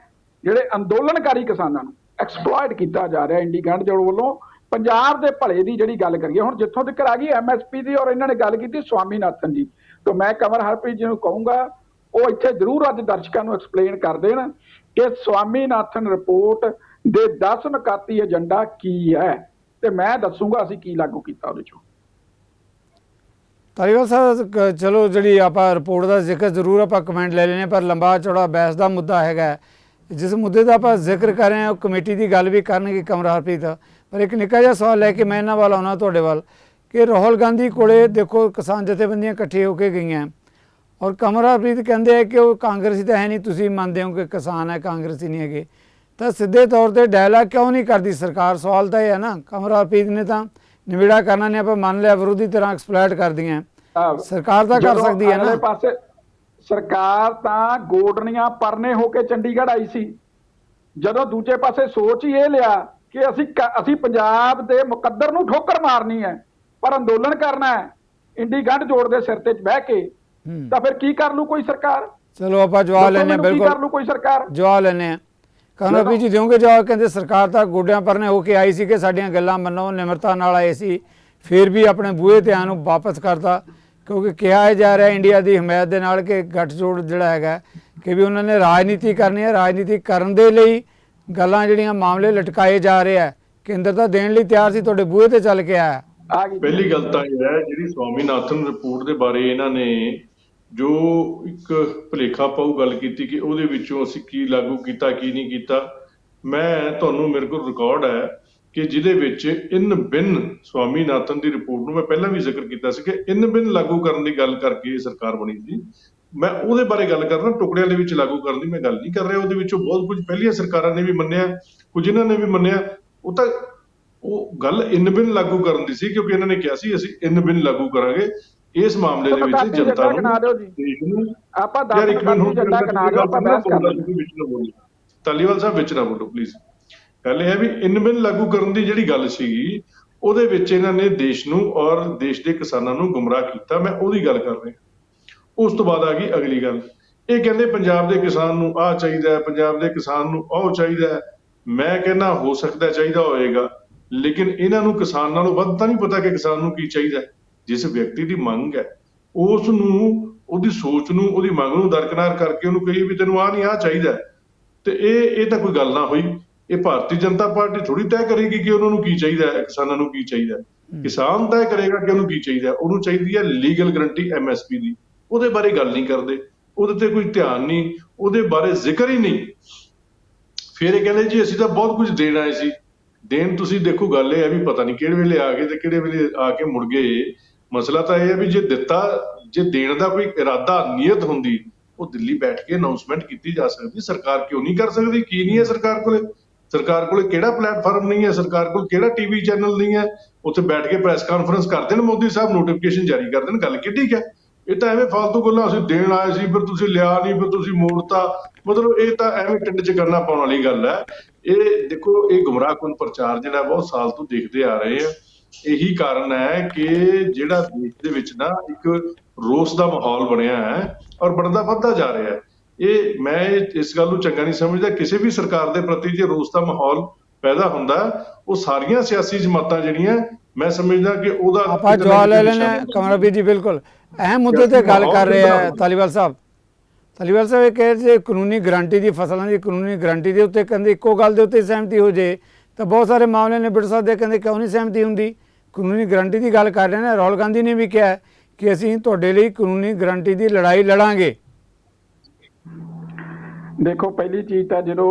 ਜਿਹੜੇ ਅੰਦੋਲਨਕਾਰੀ ਕਿਸਾਨਾਂ ਨੂੰ ਐਕਸਪਲੋਇਟ ਕੀਤਾ ਜਾ ਰਿਹਾ ਇੰਡੀਗੈਂਡ ਜੋੜ ਵੱਲੋਂ। ਪੰਜਾਬ ਦੇ ਭਲੇ ਦੀ ਜਿਹੜੀ ਗੱਲ ਕਰੀਏ, ਹੁਣ ਜਿੱਥੋਂ ਤੱਕ ਆ ਗਈ ਐਮਐਸਪੀ ਦੀ ਔਰ ਇਹਨਾਂ ਨੇ ਗੱਲ ਕੀਤੀ ਸਵਾਮੀਨਾਥਨ ਜੀ। ਤੋਂ ਮੈਂ ਕਮਰ ਹਰਪ੍ਰੀਤ ਜੀ ਨੂੰ ਕਹੂੰਗਾ, ਉਹ ਇੱਥੇ ਜ਼ਰੂਰ ਅੱਜ ਦਰਸ਼ਕਾਂ ਨੂੰ ਐਕਸਪਲੇਨ ਕਰ ਦੇਣ ਕਿ ਸਵਾਮੀਨਾਥਨ ਰਿਪੋਰਟ ਦੇ 10 ਨਕਾਤੀ ਏਜੰਡਾ ਕੀ ਹੈ ਤੇ ਮੈਂ ਦੱਸੂਗਾ ਅਸੀਂ ਕੀ ਲਾਗੂ ਕੀਤਾ ਉਹਦੇ ਚੋਂ। ਤਾਰੀਵਾਲ ਸਾਹਿਬ ਚਲੋ ਜਿਹੜੀ ਆਪਾਂ ਰਿਪੋਰਟ ਦਾ ਜ਼ਿਕਰ ਜ਼ਰੂਰ ਆਪਾਂ ਕਮੈਂਟ ਲੈ ਲੈਣੇ ਪਰ ਲੰਬਾ ਚੌੜਾ ਬਹਿਸ ਦਾ ਮੁੱਦਾ ਹੈਗਾ ਜਿਸ ਮੁੱਦੇ ਦਾ ਆਪਾਂ ਜ਼ਿਕਰ ਕਰ ਰਹੇ ਹਾਂ, ਉਹ ਕਮੇਟੀ ਦੀ ਗੱਲ ਵੀ ਕਰਨਗੇ ਕਮਰ ਹਰਪ੍ਰੀਤ। ਪਰ ਇੱਕ ਨਿੱਕਾ ਜਿਹਾ ਸਵਾਲ ਲੈ ਕੇ ਮੈਂ ਇਹਨਾਂ ਵੱਲ ਆਉਣਾ ਤੁਹਾਡੇ ਵੱਲ ਕਿ ਰਾਹੁਲ ਗਾਂਧੀ ਕੋਲੇ ਦੇਖੋ ਕਿਸਾਨ ਜਥੇਬੰਦੀਆਂ ਇਕੱਠੇ ਹੋ ਕੇ ਗਈਆਂ। ਔਰ ਕਮਰ ਹਰਪ੍ਰੀਤ ਕਹਿੰਦੇ ਆ ਕਿ ਉਹ ਕਾਂਗਰਸੀ ਤਾਂ ਹੈ ਨਹੀਂ ਤੁਸੀਂ ਮੰਨਦੇ ਹੋ ਕਿ ਕਿਸਾਨ ਹੈ ਕਾਂਗਰਸੀ ਨਹੀਂ ਹੈਗੇ। ਤਾਂ ਸਿੱਧੇ ਤੌਰ ਤੇ ਡਾਇਲਾਗ ਕਿਉਂ ਨਹੀਂ ਕਰਦੀ ਸਰਕਾਰ? ਸਵਾਲ ਤਾਂ ਇਹ ਹੈ ਨਾ ਕਮਰ ਹਰਪ੍ਰੀਤ ਨੇ ਤਾਂ ਨਿਬੇੜਾ ਕਰਨਾ ਨੇ ਆਪਾਂ ਮੰਨ ਲਿਆ ਵਿਰੋਧੀ ਤਰ੍ਹਾਂ ਐਕਸਪਲੋਇਟ ਕਰਦੀਆਂ। ਸਰਕਾਰ ਤਾਂ ਕਰ ਸਕਦੀ ਹੈ ਨਾ। ਪਾਸੇ ਸਰਕਾਰ ਤਾਂ ਗੋਡਣੀਆਂ ਪਰਨੇ ਹੋ ਕੇ ਚੰਡੀਗੜ੍ਹ ਆਈ ਸੀ। ਜਦੋਂ ਦੂਜੇ ਪਾਸੇ ਸੋਚ ਹੀ ਇਹ ਲਿਆ ਕਿ ਅਸੀਂ ਅਸੀਂ ਪੰਜਾਬ ਦੇ ਮੁਕੱਦਰ ਨੂੰ ਠੋਕਰ ਮਾਰਨੀ ਹੈ ਪਰ ਅੰਦੋਲਨ ਕਰਨਾ ਹੈ ਇੰਡੀ ਗੰਢ ਜੋੜ ਦੇ ਸਿਰ ਤੇ ਬਹਿ ਕੇ। ਤਾਂ ਫਿਰ ਕੀ ਕਰ ਲੂ ਕੋਈ ਸਰਕਾਰ? ਚਲੋ ਆਪਾਂ ਜਵਾਬ ਲੈਣੇ ਮੈਨੂੰ ਕੀ ਕਰ ਬਿਲਕੁਲ ਲੂ ਕੋਈ ਸਰਕਾਰ? ਜਵਾਬ ਲੈਣੇ ਆ ਕਹਿੰਦਾ ਵੀ ਜੀ ਦਿਓਗੇ ਜਵਾਬ ਕਹਿੰਦੇ ਸਰਕਾਰ ਤਾਂ ਗੋਡਿਆਂ ਪਰ ਨੇ ਹੋ ਕੇ ਆਈ ਸੀ ਕਿ ਸਾਡੀਆਂ ਗੱਲਾਂ ਮੰਨੋ ਨਿਮਰਤਾ ਨਾਲ ਆਏ ਸੀ ਫਿਰ ਵੀ ਆਪਣੇ ਬੂਹੇ ਤੇ ਆਉਣ ਨੂੰ ਵਾਪਸ ਕਰਤਾ ਕਿਉਂਕਿ ਕਿਹਾ ਜਾ ਰਿਹਾ ਇੰਡੀਆ ਦੀ ਹਮਾਇਤ ਦੇ ਨਾਲ ਕਿ ਗੱਠਜੋੜ ਜਿਹੜਾ ਹੈਗਾ ਕਿ ਵੀ ਉਹਨਾਂ ਨੇ ਰਾਜਨੀਤੀ ਕਰਨੀ ਹੈ ਰਾਜਨੀਤੀ ਕਰਨ ਦੇ ਲਈ ਗੱਲਾਂ ਜਿਹੜੀਆਂ ਮਾਮਲੇ ਲਟਕਾਏ ਜਾ ਰਹੇ ਆ ਕੇਂਦਰ ਤਾਂ ਦੇਣ ਲਈ ਤਿਆਰ ਸੀ, ਤੁਹਾਡੇ ਬੂਹੇ ਤੇ ਚੱਲ ਕੇ ਆਇਆ। ਪਹਿਲੀ ਗੱਲ ਤਾਂ ਇਹ ਹੈ, ਜਿਹੜੀ ਸਵਾਮੀਨਾਥਨ ਰਿਪੋਰਟ ਦੇ ਬਾਰੇ ਇਹਨਾਂ ਨੇ ਜੋ ਇੱਕ ਭੁਲੇਖਾ ਪਾਉ ਗੱਲ ਕੀਤੀ ਕਿ ਉਹਦੇ ਵਿੱਚੋਂ ਅਸੀਂ ਕੀ ਲਾਗੂ ਕੀਤਾ, ਕੀ ਨਹੀਂ ਕੀਤਾ, ਮੈਂ ਤੁਹਾਨੂੰ ਮੇਰੇ ਕੋਲ ਰਿਕਾਰਡ ਹੈ ਕਿ ਜਿਹਦੇ ਵਿੱਚ ਇਨ ਬਿਨ ਸਵਾਮੀਨਾਥਨ ਦੀ ਰਿਪੋਰਟ ਨੂੰ ਮੈਂ ਪਹਿਲਾਂ ਵੀ ਜ਼ਿਕਰ ਕੀਤਾ ਸੀ ਕਿ ਇਨ ਬਿਨ ਲਾਗੂ ਕਰਨ ਦੀ ਗੱਲ ਕਰਕੇ ਸਰਕਾਰ ਬਣੀ ਸੀ। ਮੈਂ ਉਹਦੇ ਬਾਰੇ ਗੱਲ ਕਰਦਾ ਟੁਕੜਿਆਂ ਦੇ ਵਿੱਚ ਲਾਗੂ ਕਰਨ ਦੀ ਮੈਂ ਗੱਲ ਨਹੀਂ ਕਰ ਰਿਹਾ ਉਹਦੇ ਵਿੱਚੋਂ ਬਹੁਤ ਕੁਝ ਪਹਿਲੀਆਂ ਸਰਕਾਰਾਂ ਨੇ ਵੀ ਮੰਨਿਆ ਕੁਝ ਇਹਨਾਂ ਨੇ ਵੀ ਮੰਨਿਆ। ਉਹ ਤਾਂ ਉਹ ਗੱਲ ਇਨ ਬਿਨ ਲਾਗੂ ਕਰਨ ਦੀ ਸੀ ਕਿਉਂਕਿ ਇਹਨਾਂ ਨੇ ਕਿਹਾ ਸੀ ਅਸੀਂ ਇਨ ਬਿਨ ਲਾਗੂ ਕਰਾਂਗੇ। ਇਸ ਮਾਮਲੇ ਦੇ ਵਿੱਚ ਜਨਤਾ ਨੂੰ ਆਪਾਂ ਦਸ ਮਿੰਟ ਗਿਣਾ ਦਿਓ ਆਪਾਂ ਬਹਿਸ ਕਰ ਲਾਂਗੇ ਤਾਲੀਵਾਲ ਸਾਹਿਬ ਵਿੱਚ ਨਾ ਬੋਲੋ ਪਲੀਜ਼ ਗੱਲ ਇਹ ਹੈ ਵੀ ਇਨ ਬਿਨ ਲਾਗੂ ਕਰਨ ਦੀ ਜਿਹੜੀ ਗੱਲ ਸੀਗੀ ਉਹਦੇ ਵਿੱਚ ਇਹਨਾਂ ਨੇ ਦੇਸ਼ ਨੂੰ ਔਰ ਦੇਸ਼ ਦੇ ਕਿਸਾਨਾਂ ਨੂੰ ਗੁੰਮਰਾਹ ਕੀਤਾ। ਮੈਂ ਉਹਦੀ ਗੱਲ ਕਰ ਰਿਹਾ। ਉਸ ਤੋਂ ਬਾਅਦ ਆ ਗਈ ਅਗਲੀ ਗੱਲ ਇਹ ਕਹਿੰਦੇ ਪੰਜਾਬ ਦੇ ਕਿਸਾਨ ਨੂੰ ਆਹ ਚਾਹੀਦਾ ਹੈ ਪੰਜਾਬ ਦੇ ਕਿਸਾਨ ਨੂੰ ਉਹ ਚਾਹੀਦਾ ਹੈ ਮੈਂ ਕਹਿੰਦਾ ਹੋ ਸਕਦਾ ਚਾਹੀਦਾ ਹੋਏਗਾ ਲੇਕਿਨ ਇਹਨਾਂ ਨੂੰ ਕਿਸਾਨ ਨਾਲੋਂ ਵੱਧ ਤਾਂ ਨਹੀਂ ਪਤਾ ਕਿ ਕਿਸਾਨ ਨੂੰ ਕੀ ਚਾਹੀਦਾ। ਜਿਸ ਵਿਅਕਤੀ ਦੀ ਮੰਗ ਹੈ ਉਸ ਨੂੰ ਉਹਦੀ ਸੋਚ ਨੂੰ ਉਹਦੀ ਮੰਗ ਨੂੰ ਦਰਕਨਾਰ ਕਰਕੇ ਉਹਨੂੰ ਕਹੀਏ ਵੀ ਤੈਨੂੰ ਆਹ ਨਹੀਂ ਆਹ ਚਾਹੀਦਾ। ਤੇ ਇਹ ਇਹ ਤਾਂ ਕੋਈ ਗੱਲ ਨਾ ਹੋਈ ਇਹ ਭਾਰਤੀ ਜਨਤਾ ਪਾਰਟੀ ਥੋੜੀ ਤੈਅ ਕਰੇਗੀ ਕਿ ਉਹਨਾਂ ਨੂੰ ਕੀ ਚਾਹੀਦਾ ਹੈ ਕਿਸਾਨਾਂ ਨੂੰ ਕੀ ਚਾਹੀਦਾ। ਕਿਸਾਨ ਤੈਅ ਕਰੇਗਾ ਕਿ ਉਹਨੂੰ ਕੀ ਚਾਹੀਦਾ। ਉਹਨੂੰ ਚਾਹੀਦੀ ਹੈ ਲੀਗਲ ਗਰੰਟੀ ਐਮਐਸਪੀ ਦੀ ਉਹਦੇ ਬਾਰੇ ਗੱਲ ਨਹੀਂ ਕਰਦੇ, ਉਹਦੇ ਤੇ ਕੋਈ ਧਿਆਨ ਨਹੀਂ, ਉਹਦੇ ਬਾਰੇ ਜ਼ਿਕਰ ਹੀ ਨਹੀਂ। ਫਿਰ ਇਹ ਕਹਿੰਦੇ ਜੀ, ਅਸੀਂ ਤਾਂ ਬਹੁਤ ਕੁਝ ਦੇਣ ਆਏ ਸੀ। ਦੇਣ ਤੁਸੀਂ ਦੇਖੋ, ਗੱਲ ਇਹ ਹੈ ਵੀ ਪਤਾ ਨਹੀਂ ਕਿਹੜੇ ਵੇਲੇ ਆ ਗਏ ਤੇ ਕਿਹੜੇ ਵੇਲੇ ਆ ਕੇ ਮੁੜ ਗਏ। ਮਸਲਾ ਤਾਂ ਇਹ ਹੈ ਵੀ ਜੇ ਦਿੱਤਾ, ਜੇ ਦੇਣ ਦਾ ਕੋਈ ਇਰਾਦਾ, ਨੀਅਤ ਹੁੰਦੀ, ਉਹ ਦਿੱਲੀ ਬੈਠ ਕੇ ਅਨਾਉਂਸਮੈਂਟ ਕੀਤੀ ਜਾ ਸਕਦੀ। ਸਰਕਾਰ ਕਿਉਂ ਨਹੀਂ ਕਰ ਸਕਦੀ? ਕੀ ਨਹੀਂ ਹੈ ਸਰਕਾਰ ਕੋਲੇ? ਸਰਕਾਰ ਕੋਲੇ ਕਿਹੜਾ ਪਲੇਟਫਾਰਮ ਨਹੀਂ ਹੈ? ਸਰਕਾਰ ਕੋਲ ਕਿਹੜਾ ਟੀਵੀ ਚੈਨਲ ਨਹੀਂ ਹੈ? ਉੱਥੇ ਬੈਠ ਕੇ ਪ੍ਰੈਸ ਕਾਨਫਰੰਸ ਕਰ ਦੇਣ, ਮੋਦੀ ਸਾਹਿਬ ਨੋਟੀਫਿਕੇਸ਼ਨ ਜਾਰੀ ਕਰ ਦੇਣ, ਗੱਲ ਕਿੱਡੀ ਹੈ? ਇਹ ਤਾਂ ਐਵੇਂ ਫालतू ਗੱਲਾਂ ਅਸੀਂ ਦੇਣ ਆਏ ਸੀ, ਫਿਰ ਤੁਸੀਂ ਲਿਆ ਨਹੀਂ, ਫਿਰ ਤੁਸੀਂ ਮੋੜਤਾ। ਮਤਲਬ ਇਹ ਤਾਂ ਐਵੇਂ ਟਿੰਡ 'ਚ ਕਰਨਾ ਪਾਉਣ ਵਾਲੀ ਗੱਲ ਹੈ। ਇਹ ਦੇਖੋ, ਇਹ ਗੁੰਮਰਾਹਕੁਨ ਪ੍ਰਚਾਰ ਜਿਹੜਾ ਬਹੁਤ ਸਾਲ ਤੋਂ ਦੇਖਦੇ ਆ ਰਹੇ ਆ। ਇਹੀ ਕਾਰਨ ਹੈ ਕਿ ਜਿਹੜਾ ਦੇਸ਼ ਦੇ ਵਿੱਚ ਨਾ ਇੱਕ ਰੋਸ ਦਾ ਮਾਹੌਲ ਬਣਿਆ ਹੈ ਔਰ ਬਣਦਾ ਵੱਧਦਾ ਜਾ ਰਿਹਾ ਹੈ। ਇਹ ਮੈਂ ਇਹ- ਇਸ ਗੱਲ ਨੂੰ ਚੰਗਾ ਨਹੀਂ ਸਮਝਦਾ। ਕਿਸੇ ਵੀ ਸਰਕਾਰ ਦੇ ਪ੍ਰਤੀ ਜੇ ਰੋਸ ਦਾ ਮਾਹੌਲ ਪੈਦਾ ਹੁੰਦਾ, ਉਹ ਸਾਰੀਆਂ ਸਿਆਸੀ ਜਮਾਤਾਂ ਜਿਹੜੀਆਂ ਮੈਂ ਸਮਝਦਾ ਕਿ ਉਹਦਾ ਆਪਾਂ ਜਵਾਬ ਲੈ ਲੈਣੇ ਨਿਸ਼ਾਨਾ ਕਮਰਬੀਰ ਜੀ ਬਿਲਕੁਲ। ਅਹਿਮ ਮੁੱਦੇ ਤੇ ਗੱਲ ਕਰ ਰਹੇ ਆ ਤਾਲੀਵਾਲ ਸਾਹਿਬ। ਤਾਲੀਵਾਲ ਸਾਹਿਬ ਇਹ ਕਹਿ ਰਹੇ ਜੇ ਕਾਨੂੰਨੀ ਗਾਰੰਟੀ ਦੀ ਫਸਲਾਂ ਦੀ ਕਾਨੂੰਨੀ ਗਾਰੰਟੀ ਦੇ ਉੱਤੇ ਕਹਿੰਦੇ ਇੱਕੋ ਗੱਲ ਦੇ ਉੱਤੇ ਸਹਿਮਤੀ ਹੋ ਜੇ ਤਾਂ ਬਹੁਤ ਸਾਰੇ ਮਾਮਲੇ ਨੇ ਬਿੜ ਸਕਦੇ ਕਹਿੰਦੇ ਕਿਉਂ ਨਹੀਂ ਸਹਿਮਤੀ ਹੁੰਦੀ? ਕਾਨੂੰਨੀ ਗਾਰੰਟੀ ਦੀ ਗੱਲ ਕਰ ਰਹੇ ਨੇ। ਰਾਹੁਲ ਗਾਂਧੀ ਨੇ ਵੀ ਕਿਹਾ ਹੈ ਕਿ ਅਸੀਂ ਤੁਹਾਡੇ ਲਈ ਕਾਨੂੰਨੀ ਗਾਰੰਟੀ ਦੀ ਲੜਾਈ ਲੜਾਂਗੇ। ਦੇਖੋ ਪਹਿਲੀ ਚੀਜ਼ ਤਾਂ ਜਦੋਂ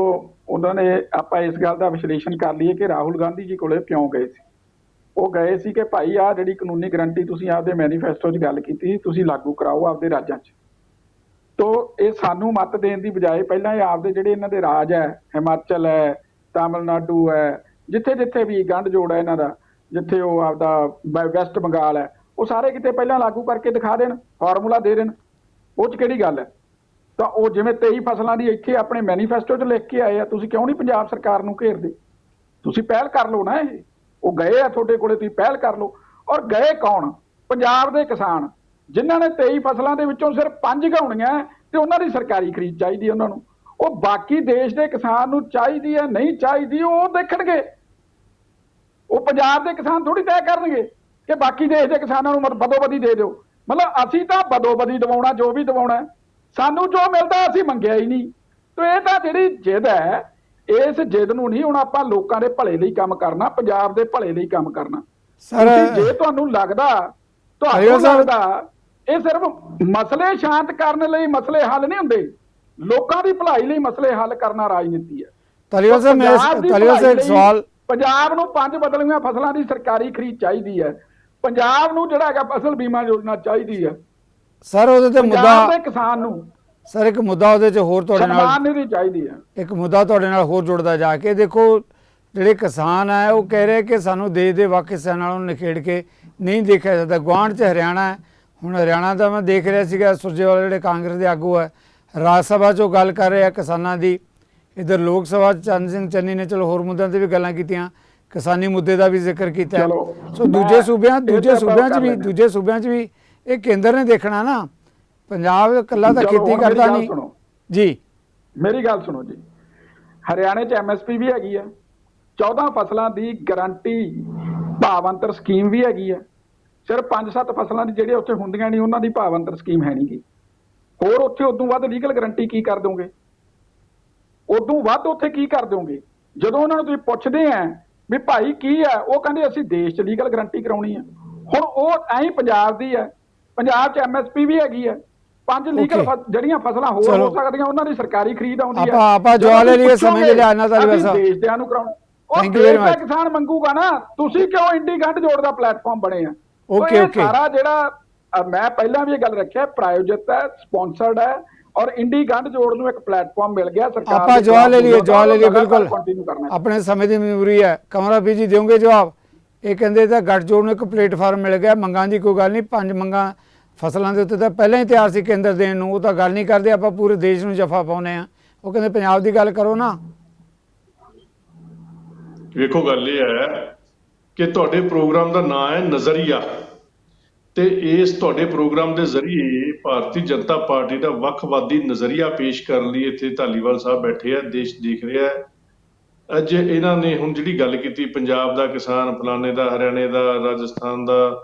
ਉਹਨਾਂ ਨੇ ਆਪਾਂ ਇਸ ਗੱਲ ਦਾ ਵਿਸ਼ਲੇਸ਼ਣ ਕਰ ਲਈਏ ਕਿ ਰਾਹੁਲ ਗਾਂਧੀ ਜੀ ਕੋਲੇ ਕਿਉਂ ਗਏ ਸੀ। ਉਹ ਗਏ ਸੀ ਕਿ ਭਾਈ ਆ ਜਿਹੜੀ ਕਾਨੂੰਨੀ ਗਰੰਟੀ ਤੁਸੀਂ ਆਪਦੇ ਮੈਨੀਫੈਸਟੋ 'ਚ ਗੱਲ ਕੀਤੀ ਸੀ, ਤੁਸੀਂ ਲਾਗੂ ਕਰਾਓ ਆਪਦੇ ਰਾਜਾਂ 'ਚ। ਤੋ ਇਹ ਸਾਨੂੰ ਮਤ ਦੇਣ ਦੀ ਬਜਾਏ ਪਹਿਲਾਂ ਇਹ ਆਪਦੇ ਜਿਹੜੇ ਇਹਨਾਂ ਦੇ ਰਾਜ ਹੈ, ਹਿਮਾਚਲ ਹੈ, ਤਾਮਿਲਨਾਡੂ ਹੈ, ਜਿੱਥੇ ਜਿੱਥੇ ਵੀ ਗੰਢ ਜੋੜ ਹੈ ਇਹਨਾਂ ਦਾ, ਜਿੱਥੇ ਉਹ ਆਪਦਾ ਵੈਸਟ ਬੰਗਾਲ ਹੈ, ਉਹ ਸਾਰੇ ਕਿਤੇ ਪਹਿਲਾਂ ਲਾਗੂ ਕਰਕੇ ਦਿਖਾ ਦੇਣ, ਫਾਰਮੂਲਾ ਦੇ ਦੇਣ। ਉਹ 'ਚ ਕਿਹੜੀ ਗੱਲ ਹੈ? ਤਾਂ ਉਹ ਜਿਵੇਂ 23 ਫਸਲਾਂ ਦੀ ਇੱਥੇ ਆਪਣੇ ਮੈਨੀਫੈਸਟੋ 'ਚ ਲਿਖ ਕੇ ਆਏ ਆ, ਤੁਸੀਂ ਕਿਉਂ ਨਹੀਂ ਪੰਜਾਬ ਸਰਕਾਰ ਨੂੰ ਘੇਰਦੇ? ਤੁਸੀਂ ਪਹਿਲ ਕਰ ਲਓ ਨਾ ਇਹ। ਉਹ ਗਏ ਆ ਤੁਹਾਡੇ ਕੋਲੇ, ਤੁਸੀਂ ਪਹਿਲ ਕਰ ਲਓ। ਔਰ ਗਏ ਕੌਣ? ਪੰਜਾਬ ਦੇ ਕਿਸਾਨ। ਜਿਨ੍ਹਾਂ ਨੇ 23 ਫਸਲਾਂ ਦੇ ਵਿੱਚੋਂ ਸਿਰਫ 5 ਗਾਉਣੀਆਂ ਤੇ ਉਹਨਾਂ ਦੀ ਸਰਕਾਰੀ ਖਰੀਦ ਚਾਹੀਦੀ ਹੈ ਉਹਨਾਂ ਨੂੰ। ਉਹ ਬਾਕੀ ਦੇਸ਼ ਦੇ ਕਿਸਾਨ ਨੂੰ ਚਾਹੀਦੀ ਹੈ, ਨਹੀਂ ਚਾਹੀਦੀ, ਉਹ ਦੇਖਣਗੇ। ਉਹ ਪੰਜਾਬ ਦੇ ਕਿਸਾਨ ਥੋੜੀ ਤੈਅ ਕਰਨਗੇ ਕਿ ਬਾਕੀ ਦੇਸ਼ ਦੇ ਕਿਸਾਨਾਂ ਨੂੰ ਬਦੋਬਦੀ ਦੇ ਦਿਓ। ਮਤਲਬ ਅਸੀਂ ਤਾਂ ਬਦੋਬਦੀ ਦਿਵਾਉਣਾ, ਜੋ ਵੀ ਦਿਵਾਉਣਾ ਸਾਨੂੰ ਜੋ ਮਿਲਦਾ ਅਸੀਂ ਮੰਗਿਆ ਹੀ ਨਹੀਂ। ਤੇ ਇਹ ਤਾਂ ਜਿਹੜੀ ਜਿੱਦ ਹੈ ਇਸ ਜਿੱਦ ਨੂੰ ਨਹੀਂ ਹੁਣ ਆਪਾਂ ਲੋਕਾਂ ਦੇ ਭਲੇ ਲਈ ਕੰਮ ਕਰਨਾ ਪੰਜਾਬ ਦੇ ਭਲੇ ਲਈ ਕੰਮ ਕਰਨਾ। ਸਰ ਜੇ ਤੁਹਾਨੂੰ ਲੱਗਦਾ ਤੁਹਾਨੂੰ ਲੱਗਦਾ ਇਹ ਸਿਰਫ ਮਸਲੇ ਸ਼ਾਂਤ ਕਰਨ ਲਈ ਮਸਲੇ ਹੱਲ ਨਹੀਂ ਹੁੰਦੇ ਲੋਕਾਂ ਦੀ ਭਲਾਈ ਲਈ ਮਸਲੇ ਹੱਲ ਕਰਨਾ ਰਾਜਨੀਤੀ ਹੈ। ਤਾਲੀਵਾਲ ਸਾਹਿਬ ਮੈਂ ਤਾਲੀਵਾਲ ਸਾਹਿਬ ਸਵਾਲ ਪੰਜਾਬ ਨੂੰ ਪੰਜ ਬਦਲੀਆਂ ਫਸਲਾਂ ਦੀ ਸਰਕਾਰੀ ਖਰੀਦ ਚਾਹੀਦੀ ਹੈ। ਪੰਜਾਬ ਨੂੰ ਜਿਹੜਾ ਹੈਗਾ ਫਸਲ ਬੀਮਾ ਯੋਜਨਾ ਚਾਹੀਦੀ ਹੈ। ਸਰ ਉਹਦੇ ਤੇ ਪੰਜਾਬ ਮੁੱਦਾ ਦੇ ਕਿਸਾਨ ਨੂੰ ਸਰ ਇੱਕ ਮੁੱਦਾ ਉਹਦੇ 'ਚ ਹੋਰ ਤੁਹਾਡੇ ਨਾਲ ਸਨਮਾਨ ਨਿਧੀ ਚਾਹੀਦੀ ਹੈ। ਇੱਕ ਮੁੱਦਾ ਤੁਹਾਡੇ ਨਾਲ ਹੋਰ ਜੁੜਦਾ ਜਾ ਕੇ ਦੇਖੋ ਜਿਹੜੇ ਕਿਸਾਨ ਆ ਉਹ ਕਹਿ ਰਹੇ ਕਿ ਸਾਨੂੰ ਦੇਸ਼ ਦੇ ਹਿੱਸਿਆਂ ਨਾਲੋਂ ਨਿਖੇੜ ਕੇ ਨਹੀਂ ਦੇਖਿਆ ਜਾਂਦਾ। ਗੁਆਂਢ 'ਚ ਹਰਿਆਣਾ ਹੈ। ਹੁਣ ਹਰਿਆਣਾ ਦਾ ਮੈਂ ਦੇਖ ਰਿਹਾ ਸੀਗਾ ਸੁਰਜੇਵਾਲਾ ਜਿਹੜੇ ਕਾਂਗਰਸ ਦੇ ਆਗੂ ਹੈ ਰਾਜ ਸਭਾ 'ਚੋਂ ਗੱਲ ਕਰ ਰਹੇ ਆ ਕਿਸਾਨਾਂ ਦੀ। ਇਧਰ ਲੋਕ ਸਭਾ 'ਚ ਚੰਦ ਸਿੰਘ ਚੰਨੀ ਨੇ ਚਲੋ ਹੋਰ ਮੁੱਦਿਆਂ ਤੇ ਵੀ ਗੱਲਾਂ ਕੀਤੀਆਂ ਕਿਸਾਨੀ ਮੁੱਦੇ ਦਾ ਵੀ ਜ਼ਿਕਰ ਕੀਤਾ। ਹੈ। ਚਲੋ, ਸੋ ਦੂਜੇ ਸੂਬਿਆਂ ਇਹ ਦੂਜੇ ਸੂਬਿਆਂ 'ਚ ਕਰ ਵੀ ਲੈਂਦੇ ਹਾਂ। ਦੂਜੇ ਸੂਬਿਆਂ 'ਚ ਵੀ ਇਹ ਕੇਂਦਰ ਨੇ ਦੇਖਣਾ ਨਾ। ਪੰਜਾਬ ਇਕੱਲਾ ਤਾਂ ਖੇਤੀ ਕਰਦਾ ਨਹੀਂ। ਸੁਣੋ। ਜੀ। ਮੇਰੀ ਗੱਲ ਸੁਣੋ ਜੀ। ਹਰਿਆਣੇ 'ਚ ਐਮਐਸਪੀ ਵੀ ਹੈਗੀ ਆ। 14 ਫਸਲਾਂ ਦੀ ਗਾਰੰਟੀ ਭਾਵ ਅੰਤਰ ਸਕੀਮ ਵੀ ਹੈਗੀ ਆ। ਸਿਰਫ 5-7 ਫਸਲਾਂ ਦੀ ਜਿਹੜੇ ਉੱਥੇ ਹੁੰਦੀਆਂ ਨਹੀਂ ਉਹਨਾਂ ਦੀ ਭਾਵ ਅੰਤਰ ਸਕੀਮ ਹੈ ਨਹੀਂਗੀ ਹੋਰ ਉੱਥੇ ਉਦੋਂ ਵੱਧ ਲੀਗਲ ਗਾਰੰਟੀ ਕੀ ਕਰ ਦੋਗੇ ਉਦੋਂ ਵੱਧ ਉੱਥੇ ਕੀ ਕਰ ਦੋਗੇ ਜਦੋਂ ਉਹਨਾਂ ਨੂੰ ਤੁਸੀਂ ਪੁੱਛਦੇ ਆ ਵੀ ਭਾਈ ਕੀ ਆ ਉਹ ਕਹਿੰਦੇ ਅਸੀਂ ਦੇਸ਼ 'ਚ ਲੀਗਲ ਗਾਰੰਟੀ ਕਰਾਉਣੀ ਆ। ਹੁਣ ਉਹ ਐਂ ਪੰਜਾਬ ਦੀ ਆ। ਪੰਜਾਬ 'ਚ ਐਮਐਸਪੀ ਵੀ ਹੈਗੀ ਆ। ਪੰਜ ਲੀਗਲ. ਜਿਹੜੀਆਂ ਫਸਲਾਂ ਹੋਰ। ਹੋ ਸਕਦੀਆਂ ਉਹਨਾਂ ਦੀ ਸਰਕਾਰੀ ਖਰੀਦ ਆਉਂਦੀ ਆ ਆਪਾਂ- ਆਪਾਂ ਜਦੋਂ ਜਵਾਬ ਲੈ ਲਈਏ, ਪੁੱਛੋਗੇ, ਸਮਝ ਲਿਆ ਇਹਨਾਂ ਦਾ ਵੀ ਅਸੀਂ ਵੈਸਾ। ਦੇਸ਼ ਦਿਆਂ ਨੂੰ ਕਰਾਉਣਾ ਉਹ ਦੇਸ਼ ਦਾ. ਕਿਸਾਨ ਮੰਗੂਗਾ ਨਾ ਤੁਸੀਂ ਕਿਉਂ ਇੰਡੀ ਗੰਢ ਜੋੜ ਦਾ ਪਲੇਟਫਾਰਮ ਬਣੇ ਆ ਇਹ okay. ਸਾਰਾ ਜਿਹੜਾ ਮੈਂ ਪਹਿਲਾਂ ਵੀ ਇਹ ਗੱਲ ਰੱਖਿਆ ਪ੍ਰਾਯੋਜਿਤ ਹੈ ਸਪਾਂਸਰਡ ਹੈ ਔਰ ਇੰਡੀ ਗੰਢ ਜੋੜ ਨੂੰ ਇੱਕ ਪਲੇਟਫਾਰਮ ਮਿਲ ਗਿਆ ਸਰਕਾਰ ਆਪਾਂ ਜਵਾਬ ਲੈ ਲਈਏ ਜਵਾਬ ਲੈ ਲਈਏ ਬਿਲਕੁਲ ਹੈ। ਆਪਣੇ ਸਮੇਂ ਦੀ ਮਜਬੂਰੀ ਹੈ ਕਮਰਾ ਵੀ ਜੀ ਦਿਓਗੇ ਜਵਾਬ ਇਹ ਕਹਿੰਦੇ ਤਾਂ ਗੱਠਜੋੜ ਨੂੰ ਇੱਕ ਪਲੇਟਫਾਰਮ ਮਿਲ ਗਿਆ ਮੰਗਾਂ ਦੀ ਕੋਈ ਗੱਲ ਨਹੀਂ ਪੰਜ ਮੰਗਾਂ ਫਸਲਾਂ ਦੇ ਉੱਤੇ ਤਾਂ ਪਹਿਲਾਂ ਹੀ ਤਿਆਰ ਸੀ ਕੇਂਦਰ ਦੇਣ ਨੂੰ, ਉਹ ਤਾਂ ਗੱਲ ਨਹੀਂ ਕਰਦੇ, ਆਪਾਂ ਪੂਰੇ ਦੇਸ਼ ਨੂੰ ਜਫਾ ਪਾਉਨੇ ਆ ਉਹ ਕਹਿੰਦੇ ਪੰਜਾਬ ਦੀ ਗੱਲ ਕਰੋ ਨਾ। ਵੇਖੋ, ਗੱਲ ਇਹ ਹੈ ਕਿ ਤੁਹਾਡੇ ਪ੍ਰੋਗਰਾਮ ਦਾ ਨਾਮ ਹੈ ਨਜ਼ਰੀਆ। ਤੇ ਇਸ ਤੁਹਾਡੇ ਪ੍ਰੋਗਰਾਮ ਦੇ ਜ਼ਰੀਏ ਭਾਰਤੀ ਜਨਤਾ ਪਾਰਟੀ ਦਾ ਵੱਖਵਾਦੀ ਨਜ਼ਰੀਆ ਪੇਸ਼ ਕਰਨ ਲਈ ਇੱਥੇ ਧਾਲੀਵਾਲ ਸਾਹਿਬ ਬੈਠੇ ਆ, ਦੇਸ਼ ਦੇਖ ਰਿਹਾ ਹੈ। ਅੱਜ ਇਹਨਾਂ ਨੇ ਹੁਣ ਜਿਹੜੀ ਗੱਲ ਕੀਤੀ, ਪੰਜਾਬ ਦਾ ਕਿਸਾਨ, ਫਲਾਣੇ ਦਾ, ਹਰਿਆਣੇ ਦਾ, ਰਾਜਸਥਾਨ ਦਾ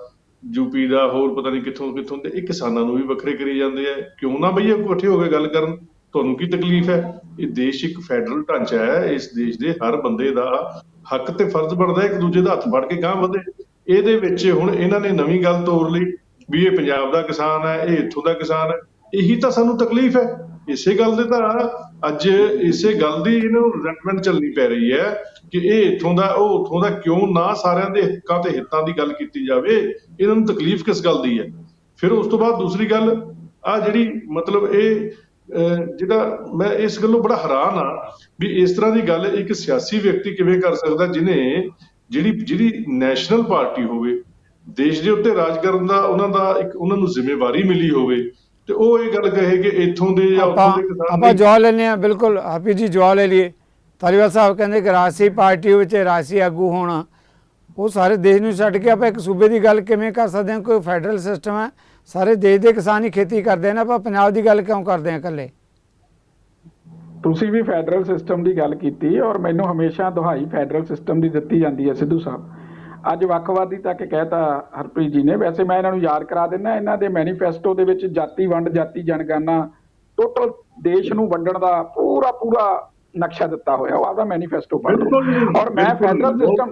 ਯੂਪੀ ਦਾ ਹੋਰ ਪਤਾ ਨਹੀਂ ਕਿੱਥੋਂ ਕਿੱਥੋਂ ਦੇ, ਇਹ ਕਿਸਾਨਾਂ ਨੂੰ ਵੀ ਵੱਖਰੇ ਕਰੀ ਜਾਂਦੇ ਆ। ਕਿਉਂ ਨਾ ਬਈ ਇਕੱਠੇ ਹੋ ਕੇ ਗੱਲ ਕਰਨ? ਤੁਹਾਨੂੰ ਕੀ ਤਕਲੀਫ ਹੈ? ਇਹ ਦੇਸ਼ ਇੱਕ ਫੈਡਰਲ ਢਾਂਚਾ ਹੈ, ਇਸ ਦੇਸ਼ ਦੇ ਹਰ ਬੰਦੇ ਦਾ ਹੱਕ ਤੇ ਫਰਜ਼ ਬਣਦਾ ਇੱਕ ਦੂਜੇ ਦਾ ਹੱਥ ਫੜ ਕੇ ਗਾਂਹ ਵਧੇ। ਇਹਦੇ ਵਿੱਚ ਹੁਣ ਇਹਨਾਂ ਨੇ ਨਵੀਂ ਗੱਲ ਤੋਰ ਲਈ ਵੀ ਇਹ ਪੰਜਾਬ ਦਾ ਕਿਸਾਨ ਹੈ, ਇਹ ਇੱਥੋਂ ਦਾ ਕਿਸਾਨ ਹੈ। ਇਹੀ ਤਾਂ ਸਾਨੂੰ ਤਕਲੀਫ ਹੈ। ਇਸੇ ਗੱਲ ਦੇ ਤਾਂ ਅੱਜ ਇਸੇ ਗੱਲ ਦੀ ਇਹਨਾਂ ਨੂੰ ਰਿਜ਼ੈਂਟਮੈਂਟ ਚੱਲਣੀ ਪੈ ਰਹੀ ਹੈ ਕਿ ਇਹ ਇੱਥੋਂ ਦਾ, ਉਹ ਉੱਥੋਂ ਦਾ ਕਿਉਂ ਨਾ ਸਾਰਿਆਂ ਦੇ ਹੱਕਾਂ ਤੇ ਹਿੱਤਾਂ ਦੀ ਗੱਲ ਕੀਤੀ ਜਾਵੇ? ਇਹਨਾਂ ਨੂੰ ਤਕਲੀਫ ਕਿਸ ਗੱਲ ਦੀ ਹੈ? ਫਿਰ ਉਸ ਤੋਂ ਬਾਅਦ ਦੂਸਰੀ ਗੱਲ ਆ ਜਿਹੜੀ ਮਤਲਬ ਇਹ ਜਿਹੜਾ ਮੈਂ ਇਸ ਗੱਲੋਂ ਬੜਾ ਹੈਰਾਨ ਆ ਵੀ ਇਸ ਤਰ੍ਹਾਂ ਦੀ ਗੱਲ ਇੱਕ ਸਿਆਸੀ ਵਿਅਕਤੀ ਕਿਵੇਂ ਕਰ ਸਕਦਾ ਜਿਨੇ ਜਿਹੜੀ ਜਿਹੜੀ ਨੈਸ਼ਨਲ ਪਾਰਟੀ ਹੋਵੇ, ਦੇਸ਼ ਦੇ ਉੱਤੇ ਰਾਜ ਕਰਨ ਦਾ, ਉਹਨਾਂ ਦਾ ਇੱਕ, ਉਹਨਾਂ ਨੂੰ ਜ਼ਿੰਮੇਵਾਰੀ ਮਿਲੀ ਹੋਵੇ ਤੇ ਉਹ ਇਹ ਗੱਲ ਕਹੇ ਕਿ ਇੱਥੋਂ ਦੇ ਜਾਂ ਉੱਥੋਂ ਦੇ ਕਿਸਾਨ ਆਪਾਂ। ਜਵਾਬ ਲੈਣੇ ਆ ਬਿਲਕੁਲ। ਹਾਫਿਜ਼ ਜੀ ਜਵਾਬ ਲੈ ਲਈਏ। ਤਾਲੀਵਾਲ ਸਾਹਿਬ ਕਹਿੰਦੇ ਕਿ ਰਾਜਸੀ ਪਾਰਟੀ ਵਿੱਚ ਰਾਜਸੀ ਆਗੂ ਹੋਣਾ ਉਹ ਸਾਰੇ ਦੇਸ਼ ਨੂੰ ਛੱਡ ਕੇ ਆਪਾਂ ਇੱਕ ਸੂਬੇ ਦੀ ਗੱਲ ਕਿਵੇਂ ਕਰ ਸਕਦੇ ਹਾਂ? ਕੋਈ ਫੈਡਰਲ ਸਿਸਟਮ ਹੈ? ਸਾਰੇ ਦੇਸ਼ ਦੇ ਕਿਸਾਨ ਹੀ ਖੇਤੀ ਕਰਦੇ ਨੇ ਆਪਾਂ ਪੰਜਾਬ ਦੀ ਗੱਲ ਕਿਉਂ ਕਰਦੇ ਹਾਂ ਇਕੱਲੇ? ਤੁਸੀਂ ਵੀ ਫੈਡਰਲ ਸਿਸਟਮ ਦੀ ਗੱਲ ਕੀਤੀ ਔਰ ਮੈਨੂੰ ਹਮੇਸ਼ਾ ਦੁਹਾਈ ਫੈਡਰਲ ਸਿਸਟਮ ਦੀ ਦਿੱਤੀ ਜਾਂਦੀ ਹੈ ਸਿੱਧੂ ਸਾਹਿਬ। ਅੱਜ ਵੱਖਵਾਦੀ ਤੱਕ ਕਹਿਤਾ ਹਰਪ੍ਰੀਤ ਜੀ ਨੇ। ਵੈਸੇ ਮੈਂ ਇਹਨਾਂ ਨੂੰ ਯਾਦ ਕਰਾ ਦਿੰਦਾ ਇਹਨਾਂ ਦੇ ਮੈਨੀਫੈਸਟੋ ਦੇ ਵਿੱਚ ਜਾਤੀ ਵੰਡ ਜਾਤੀ ਜਨਗਣਨਾ ਟੋਟਲ ਦੇਸ਼ ਨੂੰ ਵੰਡਣ ਦਾ ਪੂਰਾ ਪੂਰਾ ਨਕਸ਼ਾ ਦਿੱਤਾ ਹੋਇਆ। ਉਹ ਆਪਦਾ ਮੈਨੀਫੈਸਟੋ ਪੜ੍ਹ ਲਓ ਔਰ ਮੈਂ। ਫੈਡਰਲ ਸਿਸਟਮ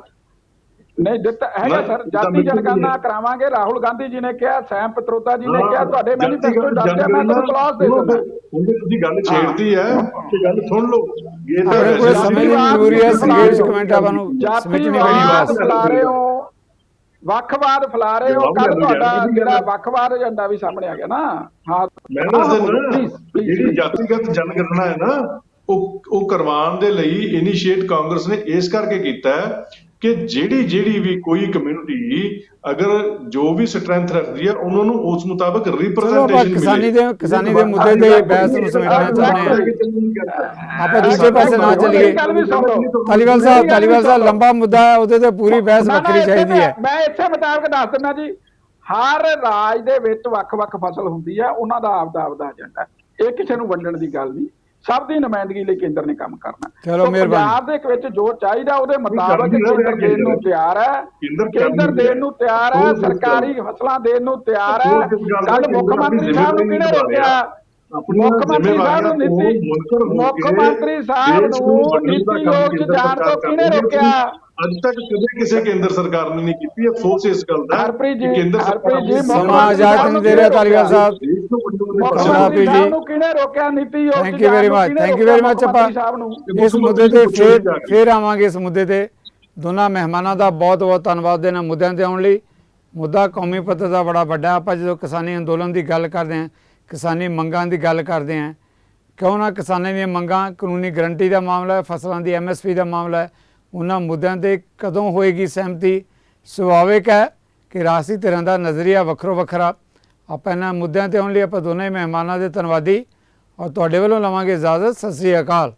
ਨਹੀਂ ਦਿੱਤਾ ਹੈਗਾ ਸਰ ਜਾਤੀ ਜਨਗਣਨਾ। ਕਰਾਵਾਂਗੇ। ਰਾਹੁਲ ਗਾਂਧੀ ਜੀ ਨੇ ਕਿਹਾ ਸੈਮ ਪਤਰੋਦਾ ਜੀ ਨੇ ਕਿਹਾ ਤੁਹਾਡੇ ਮੈਨੀਫੈਸਟੋ ਦੱਸਿਆ ਮੈਂ ਤੁਹਾਨੂੰ ਕਲਾਸ ਦੇ ਦਿੰਦਾ। ਹੁਣ ਤੁਸੀਂ ਗੱਲ ਛੇੜਤੀ ਹੈ ਕਿ ਗੱਲ ਸੁਣ ਲਓ। ਇਹ ਤਾਂ ਆਪਣੇ ਕੋਲ ਵੈਸੇ ਸਮੇਂ ਦੀ ਵੀ- ਮਜਬੂਰੀ ਹੈ ਸੰਗੀਤ ਕਮੈਂਟ ਆਪਾਂ ਨੂੰ ਸਮਝਣੀ ਪੈਣੀ ਜਾਤੀਵਾਦ ਬਸ। ਫੈਲਾ ਰਹੇ ਹੋ ਵੱਖਵਾਦ ਫੈਲਾ ਰਹੇ ਹੋ ਕੱਲ ਤੁਹਾਡਾ ਜਿਹੜਾ ਵੱਖਵਾਦ ਏਜੰਡਾ ਵੀ ਸਾਹਮਣੇ ਆ ਗਿਆ ਨਾ। ਹਾਂ। ਮੈਂ ਜਿਹੜੀ. ਜਾਤੀਗਤ ਜਨਗਣਨਾ ਹੈ ਨਾ ਉਹ ਉਹ ਕਰਵਾਉਣ ਦੇ ਲਈ ਇਨੀਸ਼ੀਏਟ ਕਾਂਗਰਸ ਨੇ ਇਸ ਕਰਕੇ ਕੀਤਾ ਹੈ ਕਿ ਜਿਹੜੀ ਜਿਹੜੀ ਵੀ ਕੋਈ ਕਮਿਊਨਿਟੀ ਅਗਰ ਜੋ ਵੀ ਸਟਰੈਂਥ ਰੱਖਦੀ ਹੈ ਉਹਨਾਂ ਨੂੰ ਉਸ ਮੁਤਾਬਕ ਰਿਪਰੈਜ਼ੈਂਟੇਸ਼ਨ ਕਿਸਾਨੀ ਦੇ ਕਿਸਾਨੀ ਦੇ ਮੁੱਦੇ ਤੇ ਬਹਿਸ ਨੂੰ ਸਮਝਣਾ ਚਾਹੁੰਦੇ ਹਾਂ। ਆਪਾਂ ਦੂਜੇ ਪਾਸੇ ਨਾ ਚੱਲੀਏ। ਤਾਲੀਵਾਲ ਸਾਹਿਬ ਤਾਲੀਵਾਲ ਸਾਹਿਬ। ਲੰਬਾ ਮੁੱਦਾ ਹੈ ਉਹਦੇ ਤੇ ਪੂਰੀ ਬਹਿਸ ਵੱਖਰੀ ਚਾਹੀਦੀ ਹੈ। ਮੈਂ ਇੱਥੇ ਮੁਤਾਬਕ ਦੱਸ ਦਿੰਦਾ ਜੀ। ਹਰ ਰਾਜ ਦੇ ਵਿੱਚ ਵੱਖ-ਵੱਖ ਫਸਲ ਹੁੰਦੀ ਹੈ ਉਹਨਾਂ ਦਾ ਆਪਦਾ ਆਪਦਾ ਏਜੰਡਾ ਇਹ ਕਿਸੇ ਨੂੰ ਵੰਡਣ ਦੀ ਗੱਲ ਨਹੀਂ। ਸਭ ਦੀ ਨੁਮਾਇੰਦਗੀ ਲਈ ਕੇਂਦਰ ਨੇ ਕੰਮ ਕਰਨਾ। ਚਲੋ, ਮਿਹਰਬਾਨੀ। ਪੰਜਾਬ ਦੇ ਵਿੱਚ ਜੋ ਚਾਹੀਦਾ ਉਹਦੇ ਮੁਤਾਬਕ ਕੇਂਦਰ ਦੇਣ ਨੂੰ ਤਿਆਰ ਹੈ। ਕੇਂਦਰ ਦੇਣ ਨੂੰ ਤਿਆਰ ਹੈ? ਸਰਕਾਰੀ ਫਸਲਾਂ ਦੇਣ ਨੂੰ ਤਿਆਰ ਹੈ? ਕੱਲ ਮੁੱਖ ਮੰਤਰੀ ਸਾਹਿਬ ਨੂੰ ਕਿਹਨੇ ਰੋਕਿਆ? ਮੁੱਖ ਮੰਤਰੀ ਸਾਹਿਬ ਨੂੰ ਨੀਤੀ ਮੁੱਖ ਮੰਤਰੀ ਸਾਹਿਬ ਨੂੰ ਨੀਤੀ ਲੋਕ ਚ ਜਾਣ ਤੋਂ ਕਿਹਨੇ। ਰੋਕਿਆ? ਅੱਜ ਤੱਕ ਕਦੇ ਕਿਸੇ ਕੇਂਦਰ ਸਰਕਾਰ ਨੇ ਨਹੀਂ ਕੀਤੀ। ਅਫਸੋਸ ਇਸ ਗੱਲ ਦਾ ਕਿ ਕੇਂਦਰ ਸਰਕਾਰ ਸਮਾਂ ਆਜ਼ਾਦ ਨਹੀਂ ਦੇ ਰਿਹਾ ਤਾਲੀਵਾਲ ਸਾਹਿਬ। ਮੁੱਖ ਮੰਤਰੀ ਜੀ। ਸਾਹਿਬ ਨੂੰ ਕਿਹਨੇ ਰੋਕਿਆ? Niti Aayog thank you very much thank you very much ਆਪਾਂ ਇਸ ਮੁੱਦੇ ਤੇ ਫੇਰ ਫੇਰ ਆਵਾਂਗੇ ਇਸ ਮੁੱਦੇ ਤੇ। ਦੋਨਾਂ ਮਹਿਮਾਨਾਂ ਦਾ ਬਹੁਤ ਬਹੁਤ ਧੰਨਵਾਦ ਦੇਣਾ ਮੁੱਦਿਆਂ ਤੇ ਆਉਣ ਲਈ। ਮੁੱਦਾ ਕੌਮੀ ਪੱਧਰ ਦਾ ਬੜਾ ਵੱਡਾ। ਆਪਾਂ ਜਦੋਂ ਕਿਸਾਨੀ ਅੰਦੋਲਨ ਦੀ ਗੱਲ ਕਰਦੇ ਹਾਂ ਕਿਸਾਨੀ ਮੰਗਾਂ ਦੀ ਗੱਲ ਕਰਦੇ ਹਾਂ ਕਿਉਂ ਨਾ ਕਿਸਾਨਾਂ ਦੀਆਂ ਮੰਗਾਂ ਕਾਨੂੰਨੀ ਗਰੰਟੀ ਦਾ ਮਾਮਲਾ ਹੈ ਫਸਲਾਂ ਦੀ ਐਮਐਸਪੀ ਦਾ ਮਾਮਲਾ ਹੈ ਉਹਨਾਂ ਮੁੱਦਿਆਂ ਤੇ ਕਦੋਂ ਹੋਏਗੀ ਸਹਿਮਤੀ? ਸੁਭਾਵਿਕ ਹੈ ਕਿ ਰਾਸੀ ਧਿਰਾਂ ਦਾ ਨਜ਼ਰੀਆ ਵੱਖਰੋ ਵੱਖਰਾ। ਆਪਾਂ ਇਹਨਾਂ ਮੁੱਦਿਆਂ ਤੇ ਆਉਣ ਲਈ ਆਪਾਂ ਦੋਨੇ ਮਹਿਮਾਨਾਂ ਦੇ ਧੰਨਵਾਦੀ ਔਰ ਤੁਹਾਡੇ ਵੱਲੋਂ ਲਵਾਂਗੇ ਇਜਾਜ਼ਤ। ਸਤਿ ਸ੍ਰੀ ਅਕਾਲ।